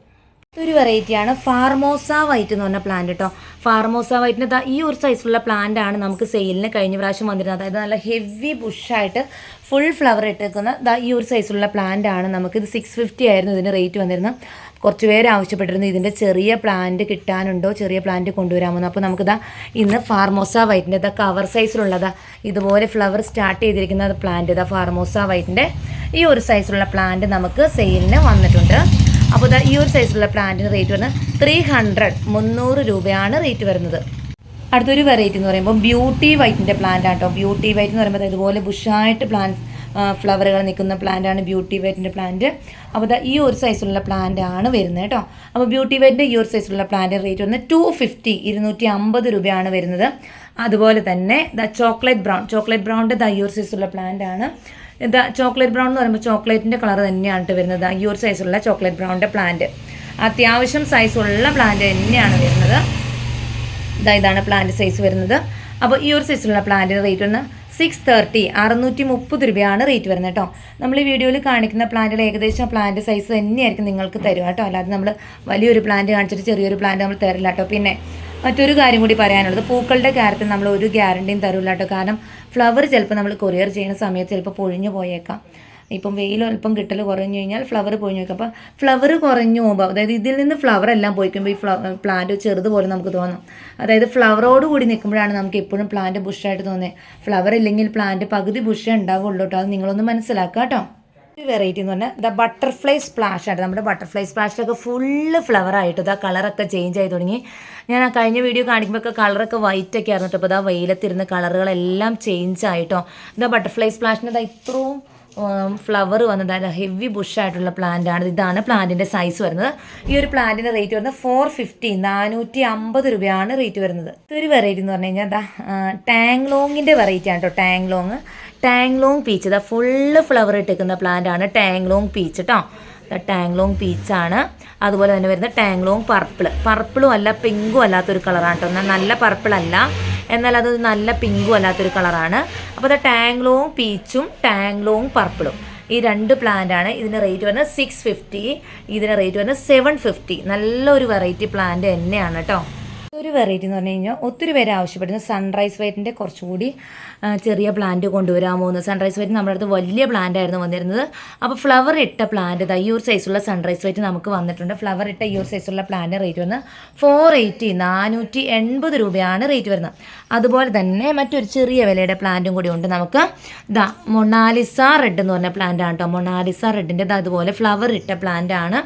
ഇതൊരു വെറൈറ്റിയാണ് ഫാർമോസ വൈറ്റ് എന്ന് പറഞ്ഞ പ്ലാന്റ് കേട്ടോ ഫാർമോസ വൈറ്റിന് ഈ ഒരു സൈസിലുള്ള പ്ലാന്റ് ആണ് നമുക്ക് സെയിലിന് കഴിഞ്ഞ പ്രാവശ്യം വന്നിരുന്നത്. അതായത് നല്ല ഹെവി ബുഷായിട്ട് ഫുൾ ഫ്ലവർ ഇട്ടേക്കുന്ന ദാ ഈ ഒരു സൈസിലുള്ള പ്ലാന്റ് ആണ് നമുക്ക് ഇത് സിക്സ് ഫിഫ്റ്റി ആയിരുന്നു ഇതിന് റേറ്റ് വന്നിരുന്നത്. കുറച്ച് പേര് ആവശ്യപ്പെട്ടിരുന്നു ഇതിന്റെ ചെറിയ പ്ലാന്റ് കിട്ടാനുണ്ടോ ചെറിയ പ്ലാന്റ് കൊണ്ടുവരാമെന്ന്. അപ്പോൾ നമുക്കിതാ ഇന്ന് ഫാർമോസ വൈറ്റിന്റെ ഇതാ കവർ സൈസിലുള്ളതാ ഇതുപോലെ ഫ്ലവർ സ്റ്റാർട്ട് ചെയ്തിരിക്കുന്ന പ്ലാന്റ് ഇതാ ഫാർമോസ വൈറ്റിന്റെ ഈ ഒരു സൈസിലുള്ള പ്ലാന്റ് നമുക്ക് സെയിലിന് വന്നിട്ടുണ്ട്. അപ്പോൾ ഇതാ ഈ ഒരു സൈസിലുള്ള പ്ലാന്റിന് റേറ്റ് വരുന്നത് ത്രീ ഹൺഡ്രഡ് മുന്നൂറ് രൂപയാണ് റേറ്റ് വരുന്നത്. അടുത്തൊരു വെറൈറ്റി എന്ന് പറയുമ്പോൾ ബ്യൂട്ടി വൈറ്റിന്റെ പ്ലാന്റ് ആണ് കേട്ടോ ബ്യൂട്ടി വൈറ്റ് എന്ന് പറയുമ്പോൾ ഇതുപോലെ ബുഷായിട്ട് പ്ലാന്റ് ഫ്ലവറുകൾ നിൽക്കുന്ന പ്ലാന്റാണ് ബ്യൂട്ടി വൈറ്റിന്റെ പ്ലാന്റ് അപ്പോൾ ഇതാ ഈ ഒരു സൈസിലുള്ള പ്ലാന്റ് ആണ് വരുന്നത് കേട്ടോ. അപ്പോൾ ബ്യൂട്ടി വൈറ്റിന്റെ ഈ ഒരു സൈസിലുള്ള പ്ലാന്റ് റേറ്റ് വന്ന് ടു ഫിഫ്റ്റി ഇരുന്നൂറ്റി അമ്പത് രൂപയാണ് വരുന്നത്. അതുപോലെ തന്നെ ദ ചോക്ലേറ്റ് ബ്രൗൺ ചോക്ലേറ്റ് ബ്രൗണിന്റെ ദ ഈ ഒരു സൈസിലുള്ള പ്ലാന്റ് ആണ്. ഇത് ചോക്ലേറ്റ് ബ്രൗൺ എന്ന് പറയുമ്പോൾ ചോക്ലേറ്റിന്റെ കളർ തന്നെയാണ് വരുന്നത്. ഈ ഒരു സൈസുള്ള ചോക്ലേറ്റ് ബ്രൗണിന്റെ പ്ലാന്റ് അത്യാവശ്യം സൈസുള്ള പ്ലാന്റ് തന്നെയാണ് വരുന്നത്. ഇതാ ഇതാണ് പ്ലാന്റ് സൈസ് വരുന്നത്. അപ്പോൾ ഈ ഒരു സൈസിലുള്ള പ്ലാന്റിന് റേറ്റ് വന്ന് സിക്സ് തേർട്ടി അറുന്നൂറ്റി മുപ്പത് രൂപയാണ് റേറ്റ് വരുന്നത് കേട്ടോ നമ്മൾ ഈ വീഡിയോയിൽ കാണിക്കുന്ന പ്ലാന്റുകൾ ഏകദേശം പ്ലാന്റ് സൈസ് തന്നെയായിരിക്കും നിങ്ങൾക്ക് തരുക കേട്ടോ അല്ലാതെ നമ്മൾ വലിയൊരു പ്ലാന്റ് കാണിച്ചിട്ട് ചെറിയൊരു പ്ലാന്റ് നമ്മൾ തരില്ല കേട്ടോ പിന്നെ മറ്റൊരു കാര്യം കൂടി പറയാനുള്ളത്. പൂക്കളുടെ കാര്യത്തിൽ നമ്മൾ ഒരു ഗ്യാരണ്ടിയും തരില്ല കേട്ടോ. കാരണം ഫ്ലവർ ചിലപ്പോൾ നമ്മൾ കൊറിയർ ചെയ്യുന്ന സമയത്ത് ചിലപ്പോൾ പൊഴിഞ്ഞു പോയേക്കാം. ഇപ്പം വെയിൽ അല്പം കിട്ടൽ കുറഞ്ഞു കഴിഞ്ഞാൽ ഫ്ലവർ പൊഴിഞ്ഞു വെക്കും അപ്പോൾ ഫ്ലവർ കുറഞ്ഞു പോകുമ്പോൾ അതായത് ഇതിൽ നിന്ന് ഫ്ലവർ എല്ലാം പോയിക്കുമ്പോൾ ഈ ഫ്ല പ്ലാന്റ് ചെറുതുപോലെ നമുക്ക് തോന്നും. അതായത് ഫ്ലവറോട് കൂടി നിൽക്കുമ്പോഴാണ് നമുക്ക് എപ്പോഴും പ്ലാന്റ് ബുഷായിട്ട് തോന്നുന്നത്. ഫ്ലവർ ഇല്ലെങ്കിൽ പ്ലാന്റ് പകുതി ബുഷേ ഉണ്ടാവുള്ളൂ കേട്ടോ. അത് നിങ്ങളൊന്ന് മനസ്സിലാക്കുക കേട്ടോ. ഒരു വെറൈറ്റി എന്ന് പറഞ്ഞാൽ ദ ബട്ടർഫ്ലൈ സ്പ്ലാഷ് ആയിട്ട് നമ്മുടെ ബട്ടർഫ്ലൈ സ്പ്ലാഷിലൊക്കെ ഫുള്ള് ഫ്ലവർ ആയിട്ട് ഇതാ കളറൊക്കെ ചേഞ്ച് ആയി തുടങ്ങി. ഞാൻ ആ കഴിഞ്ഞ വീഡിയോ കാണിക്കുമ്പോൾ കളറൊക്കെ വൈറ്റ് ഒക്കെ ആയിരുന്നു. അപ്പോൾ ഇതാ വെയിലത്തിരുന്ന കളറുകളെല്ലാം ചേഞ്ച് ആയിട്ടോ. ഇതാ ബട്ടർഫ്ലൈ സ്പ്ലാഷിന് ഇതാ ഇത്രയും ഫ്ലവർ വന്നത്. ഹെവി ബുഷായിട്ടുള്ള പ്ലാന്റ് ആണ്. ഇതാണ് പ്ലാന്റിന്റെ സൈസ് വരുന്നത്. ഈ ഒരു പ്ലാന്റിന്റെ റേറ്റ് വരുന്നത് ഫോർ ഫിഫ്റ്റി നാനൂറ്റി അമ്പത് രൂപയാണ് റേറ്റ് വരുന്നത്. ഇതൊരു വെറൈറ്റി എന്ന് പറഞ്ഞു കഴിഞ്ഞാൽ ദാ ടാങ്ലോങ്ങിന്റെ വെറൈറ്റി ആണ് കേട്ടോ ടാങ്ലോങ് ടാങ്ലോങ് പീച്ച്. ഇതാ ഫുള്ള് ഫ്ലവർ ഇട്ടിരിക്കുന്ന പ്ലാന്റ് ആണ് ടാങ്ലോങ് പീച്ച് കേട്ടോ ടാങ്ലോങ് പീച്ചാണ് അതുപോലെ തന്നെ വരുന്ന ടാങ്ലോങ് പർപ്പിൾ പർപ്പിളും അല്ല പിങ്കും അല്ലാത്തൊരു കളറാണ് കേട്ടോ എന്നാൽ നല്ല പർപ്പിൾ അല്ല. എന്നാൽ അത് നല്ല പിങ്കും അല്ലാത്തൊരു കളറാണ് അപ്പോൾ അത് ടാങ്ലോങ് പീച്ചും ടാങ്ലോങ് പർപ്പിളും. ഈ രണ്ട് പ്ലാന്റ് ആണ്. ഇതിന് റേറ്റ് വരുന്നത് സിക്സ് ഫിഫ്റ്റി ഇതിന് റേറ്റ് വരുന്നത് സെവൻ ഫിഫ്റ്റി നല്ലൊരു വെറൈറ്റി പ്ലാന്റ് തന്നെയാണ് കേട്ടോ ഒരു വെറൈറ്റി എന്ന് പറഞ്ഞു കഴിഞ്ഞാൽ ഒത്തിരി പേര് ആവശ്യപ്പെടുന്ന സൺറൈസ് വൈറ്റിന്റെ കുറച്ചുകൂടി ചെറിയ പ്ലാന്റ് കൊണ്ടുവരാമോ എന്ന് സൺറൈസ് വൈറ്റ് നമ്മുടെ അടുത്ത് വലിയ പ്ലാന്റ് ആയിരുന്നു വന്നിരുന്നത്. അപ്പോൾ ഫ്ലവർ ഇട്ട പ്ലാന്റ് ഈ ഒരു സൈസുള്ള സൺറൈസ് വൈറ്റ് നമുക്ക് വന്നിട്ടുണ്ട്. ഫ്ലവർ ഇട്ട ഈ ഒരു സൈസുള്ള പ്ലാന്റ് റേറ്റ് വന്ന് ഫോർ എയ്റ്റി നാനൂറ്റി എൺപത് രൂപയാണ് റേറ്റ് വരുന്നത്. അതുപോലെ തന്നെ മറ്റൊരു ചെറിയ വിലയുടെ പ്ലാന്റും കൂടി ഉണ്ട്. നമുക്ക് ദ മൊണാലിസ റെഡ് എന്ന് പറഞ്ഞ പ്ലാന്റ് ആണ് കേട്ടോ മൊണാലിസ റെഡിന്റെ അതുപോലെ ഫ്ലവർ ഇട്ട പ്ലാന്റ് ആണ്.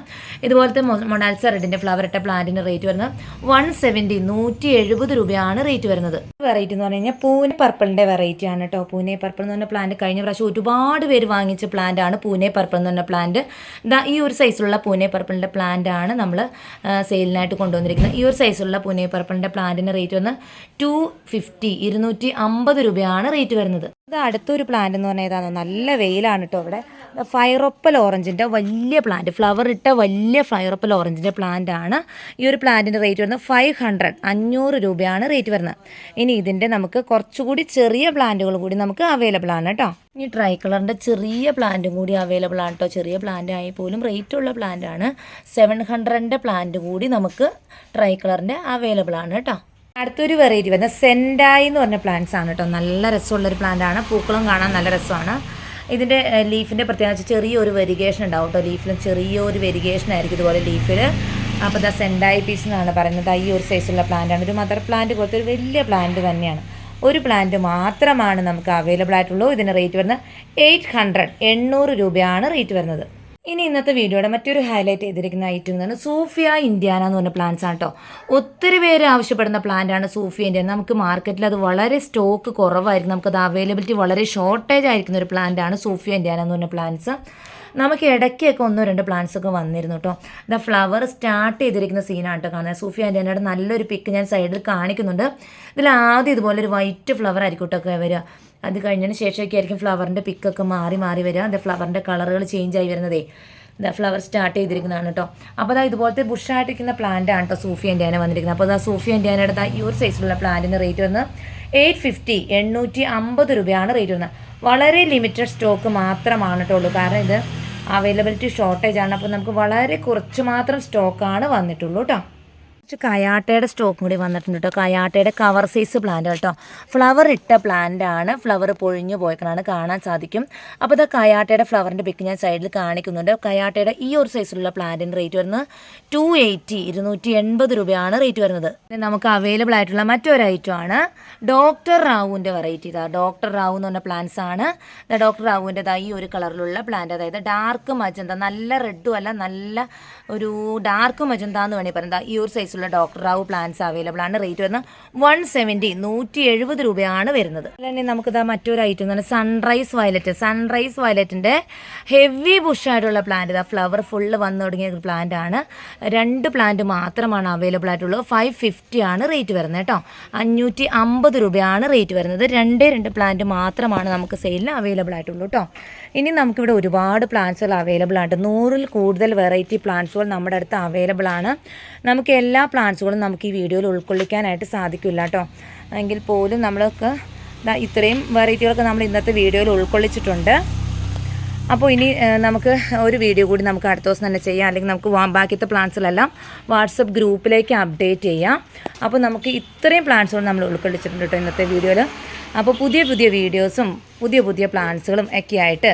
ഇതുപോലത്തെ മൊണാലിസ റെഡിന്റെ ഫ്ലവർ ഇട്ട പ്ലാന്റിന്റെ റേറ്റ് വരുന്നത് വൺ സെവന്റി നൂറ്റി എഴുപത് രൂപയാണ് റേറ്റ് വരുന്നത്. വെറൈറ്റി എന്ന് പറഞ്ഞു കഴിഞ്ഞാൽ പൂനെ പർപ്പിളിന്റെ വെറൈറ്റി ആണ് കേട്ടോ പൂനെ പർപ്പിൾ എന്ന് പറഞ്ഞ പ്ലാന്റ് കഴിഞ്ഞ പ്രാവശ്യം ഒരുപാട് പേര് വാങ്ങിച്ച പ്ലാന്റ് ആണ് പൂനെ പർപ്പിൾ എന്ന് പറഞ്ഞ പ്ലാന്റ് ദാ ഈ ഒരു സൈസുള്ള പൂനെ പർപ്പിളിന്റെ പ്ലാന്റ് ആണ് നമ്മൾ സെയിലിനായിട്ട് കൊണ്ടുവന്നിരിക്കുന്നത്. ഈ ഒരു സൈസുള്ള പൂനെ പർപ്പിളിന്റെ പ്ലാന്റിന് റേറ്റ് വന്ന് ടു ഫിഫ്റ്റി ഇരുന്നൂറ്റി അമ്പത് രൂപയാണ് റേറ്റ് വരുന്നത്. ഇത് അടുത്തൊരു പ്ലാന്റ് എന്ന് പറഞ്ഞാൽ നല്ല വെയിലാണ് കേട്ടോ ഇവിടെ. ഫയറൊപ്പൽ ഓറഞ്ചിന്റെ വലിയ പ്ലാന്റ് ഫ്ലവർ ഇട്ട വലിയ ഫയറൊപ്പൽ ഓറഞ്ചിന്റെ പ്ലാന്റ് ആണ്. ഈ ഒരു പ്ലാന്റിന്റെ റേറ്റ് വരുന്നത് ഫൈവ് ഹൺഡ്രഡ് അഞ്ഞൂറ് രൂപയാണ് റേറ്റ് വരുന്നത്. ഇനി ഇതിന്റെ നമുക്ക് കുറച്ചുകൂടി ചെറിയ പ്ലാന്റുകൾ കൂടി നമുക്ക് അവൈലബിൾ ആണ് കേട്ടോ ഇനി ട്രൈ കളറിന്റെ ചെറിയ പ്ലാന്റും കൂടി അവൈലബിൾ ആണ് കേട്ടോ ചെറിയ പ്ലാന്റ് ആയി പോലും റേറ്റ് ഉള്ള പ്ലാന്റ് ആണ്. സെവൻ ഹൺഡ്രഡിന്റെ പ്ലാന്റ് കൂടി നമുക്ക് ട്രൈ കളറിന്റെ അവൈലബിൾ ആണ് കേട്ടോ അടുത്തൊരു വെറൈറ്റി വരുന്നത് സെൻഡായി എന്ന് പറഞ്ഞ പ്ലാന്റ്സ് ആണ് കേട്ടോ നല്ല രസമുള്ളൊരു പ്ലാന്റ് ആണ്. പൂക്കളും കാണാൻ നല്ല രസമാണ്. ഇതിന്റെ ലീഫിന്റെ പ്രത്യേകത ചെറിയൊരു വെരിഗേഷൻ ഉണ്ടാവും കേട്ടോ ലീഫിലും ചെറിയൊരു വെരിഗേഷൻ ആയിരിക്കും ഇതുപോലെ ലീഫിൽ അപ്പോൾ ദാ സെൻഡായി പീസ് എന്നാണ് പറയുന്നത്. ഈ ഒരു സൈസുള്ള പ്ലാന്റാണ് ഒരു മദർ പ്ലാന്റ് പോലത്തെ ഒരു വലിയ പ്ലാന്റ് തന്നെയാണ്. ഒരു പ്ലാന്റ് മാത്രമാണ് നമുക്ക് അവൈലബിൾ ആയിട്ടുള്ളൂ. ഇതിന്റെ റേറ്റ് വരുന്നത് എയ്റ്റ് ഹൺഡ്രഡ് എണ്ണൂറ് രൂപയാണ് റേറ്റ് വരുന്നത്. ഇനി ഇന്നത്തെ വീഡിയോയുടെ മറ്റൊരു ഹൈലൈറ്റ് ചെയ്തിരിക്കുന്ന ഐറ്റം എന്ന് പറഞ്ഞാൽ സൂഫിയ ഇന്ത്യാന എന്ന് പറഞ്ഞ പ്ലാന്റ്സ് ആണ് കേട്ടോ ഒത്തിരി പേര് ആവശ്യപ്പെടുന്ന പ്ലാന്റ് ആണ് സൂഫിയ ഇന്ത്യ നമുക്ക് മാർക്കറ്റിൽ അത് വളരെ സ്റ്റോക്ക് കുറവായിരിക്കും. നമുക്കത് അവൈലബിലിറ്റി വളരെ ഷോർട്ടേജ് ആയിരിക്കുന്ന ഒരു പ്ലാന്റ് ആണ് സൂഫിയ ഇന്ത്യാന എന്ന് പറഞ്ഞ പ്ലാന്റ്സ് നമുക്ക് ഇടയ്ക്കൊക്കെ ഒന്നോ രണ്ട് പ്ലാന്റ്സ് ഒക്കെ വന്നിരുന്നു കേട്ടോ ദ ഫ്ലവർ സ്റ്റാർട്ട് ചെയ്തിരിക്കുന്ന സീനാണ് കേട്ടോ കാണുന്നത് സൂഫിയ ഇന്ത്യാനയുടെ നല്ലൊരു പിക്ക് ഞാൻ സൈഡിൽ കാണിക്കുന്നുണ്ട്. ഇതിൽ ആദ്യം ഇതുപോലെ ഒരു വൈറ്റ് ഫ്ലവർ ആയിരിക്കും കേട്ടോ വരിക. അത് കഴിഞ്ഞതിന് ശേഷമൊക്കെ ആയിരിക്കും ഫ്ലവറിന്റെ പിക്കൊക്കെ മാറി മാറി വരിക. അത് ഫ്ലവറിന്റെ കളറുകൾ ചേഞ്ച് ആയി വരുന്നതേ. ഫ്ലവർ സ്റ്റാർട്ട് ചെയ്തിരിക്കുന്നതാണ് കേട്ടോ അപ്പോൾ അതാ ഇതുപോലത്തെ ബുഷായിട്ടിരിക്കുന്ന പ്ലാന്റ് ആണ് കേട്ടോ സൂഫി എന്റെയാണ് വന്നിരിക്കുന്നത്. അപ്പോൾ അതാ സൂഫി ദാ ഈ ഒരു സൈസിലുള്ള പ്ലാന്റിന് റേറ്റ് വന്ന് എയ്റ്റ് ഫിഫ്റ്റി എണ്ണൂറ്റി അമ്പത് രൂപയാണ് റേറ്റ് വരുന്നത് വളരെ ലിമിറ്റഡ് സ്റ്റോക്ക് മാത്രമാണ് കേട്ടോ ഉള്ളൂ. കാരണം ഇത് അവൈലബിലിറ്റി ഷോർട്ടേജ് ആണ്. അപ്പോൾ നമുക്ക് വളരെ കുറച്ച് മാത്രം സ്റ്റോക്കാണ് വന്നിട്ടുള്ളൂ കേട്ടോ കുറച്ച് കയാട്ടയുടെ സ്റ്റോക്കും കൂടി വന്നിട്ടുണ്ട് കേട്ടോ കയാട്ടയുടെ കവർ സൈസ് പ്ലാന്റ് കേട്ടോ ഫ്ലവർ ഇട്ട പ്ലാന്റ് ആണ്. ഫ്ലവർ പൊഴിഞ്ഞു പോയിക്കണാണ് കാണാൻ സാധിക്കും. അപ്പോൾ ഇത് കയാട്ടയുടെ ഫ്ലവറിന്റെ പിക്ക് ഞാൻ സൈഡിൽ കാണിക്കുന്നുണ്ട്. കയാട്ടയുടെ ഈ ഒരു സൈസിലുള്ള പ്ലാന്റിന്റെ റേറ്റ് വരുന്നത് ടു എയ്റ്റി ഇരുന്നൂറ്റി എൺപത് രൂപയാണ് റേറ്റ് വരുന്നത്. നമുക്ക് അവൈലബിൾ ആയിട്ടുള്ള മറ്റൊരു ഐറ്റം ആണ്. ഡോക്ടർ റാവുവിന്റെ വെറൈറ്റി ഇതാ ഡോക്ടർ റാവു എന്ന് പറഞ്ഞ പ്ലാന്റ്സ് ആണ്. ഡോക്ടർ റാവുവിന്റെ ദാ ഈ ഒരു കളറിലുള്ള പ്ലാന്റ് അതായത് ഡാർക്ക് മജന്ത നല്ല റെഡും അല്ല നല്ല ഒരു ഡാർക്ക് മജന്ത എന്ന് വേണമെങ്കിൽ പറയാം. ദാ ഈ ഒരു സൈസുള്ള ഡോക്ടർ റാവു പ്ലാന്റ്സ് അവൈലബിൾ ആണ്. റേറ്റ് വരുന്നത് വൺ സെവന്റി നൂറ്റി എഴുപത് രൂപയാണ് വരുന്നത്. തന്നെ നമുക്ക് ഇതാ മറ്റൊരു ഐറ്റം എന്ന് പറഞ്ഞാൽ സൺറൈസ് വയലറ്റ് സൺറൈസ് വയലറ്റിന്റെ ഹെവി ബുഷായിട്ടുള്ള പ്ലാന്റ് ഇതാ ഫ്ലവർ ഫുള്ള് വന്നു തുടങ്ങിയ ഒരു പ്ലാന്റ് ആണ്. രണ്ട് പ്ലാന്റ് മാത്രമാണ് അവൈലബിൾ ആയിട്ടുള്ളത്. ഫൈവ് ഫിഫ്റ്റി ആണ് റേറ്റ് വരുന്നത് കേട്ടോ. അഞ്ഞൂറ്റി അമ്പത് രൂപയാണ് റേറ്റ് വരുന്നത്. രണ്ടേ രണ്ട് പ്ലാന്റ് മാത്രമാണ് നമുക്ക് സെയിലിന് അവൈലബിൾ ആയിട്ടുള്ളൂ കേട്ടോ. ഇനി നമുക്കിവിടെ ഒരുപാട് പ്ലാന്റ്സുകൾ അവൈലബിൾ ആണ്. നൂറിൽ കൂടുതൽ വെറൈറ്റി പ്ലാന്റ്സുകൾ നമ്മുടെ അടുത്ത് അവൈലബിൾ ആണ്. നമുക്ക് എല്ലാ പ്ലാന്റ്സുകളും നമുക്ക് ഈ വീഡിയോയിൽ ഉൾക്കൊള്ളിക്കാനായിട്ട് സാധിക്കില്ല കേട്ടോ എങ്കിൽ പോലും നമ്മളൊക്കെ ഇത്രയും വെറൈറ്റികളൊക്കെ നമ്മൾ ഇന്നത്തെ വീഡിയോയിൽ ഉൾക്കൊള്ളിച്ചിട്ടുണ്ട്. അപ്പോൾ ഇനി നമുക്ക് ഒരു വീഡിയോ കൂടി നമുക്ക് അടുത്ത ദിവസം തന്നെ ചെയ്യാം. അല്ലെങ്കിൽ നമുക്ക് ബാക്കിയത്തെ പ്ലാൻസിലെല്ലാം വാട്സപ്പ് ഗ്രൂപ്പിലേക്ക് അപ്ഡേറ്റ് ചെയ്യാം. അപ്പോൾ നമുക്ക് ഇത്രയും പ്ലാൻസുകൾ നമ്മൾ ഉൾക്കൊള്ളിച്ചിട്ടുണ്ട് കേട്ടോ ഇന്നത്തെ വീഡിയോയിൽ. അപ്പോൾ പുതിയ പുതിയ വീഡിയോസും പുതിയ പുതിയ പ്ലാൻസുകളും ഒക്കെ ആയിട്ട്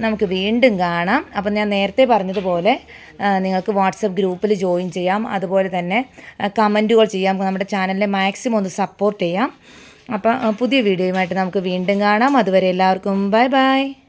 നമുക്ക് വീണ്ടും കാണാം. അപ്പം ഞാൻ നേരത്തെ പറഞ്ഞതുപോലെ നിങ്ങൾക്ക് വാട്സപ്പ് ഗ്രൂപ്പിൽ ജോയിൻ ചെയ്യാം. അതുപോലെ തന്നെ കമന്റുകൾ ചെയ്യാം. നമ്മുടെ ചാനലിനെ മാക്സിമം ഒന്ന് സപ്പോർട്ട് ചെയ്യാം. അപ്പം പുതിയ വീഡിയോയുമായിട്ട് നമുക്ക് വീണ്ടും കാണാം. അതുവരെ എല്ലാവർക്കും ബൈ ബൈ.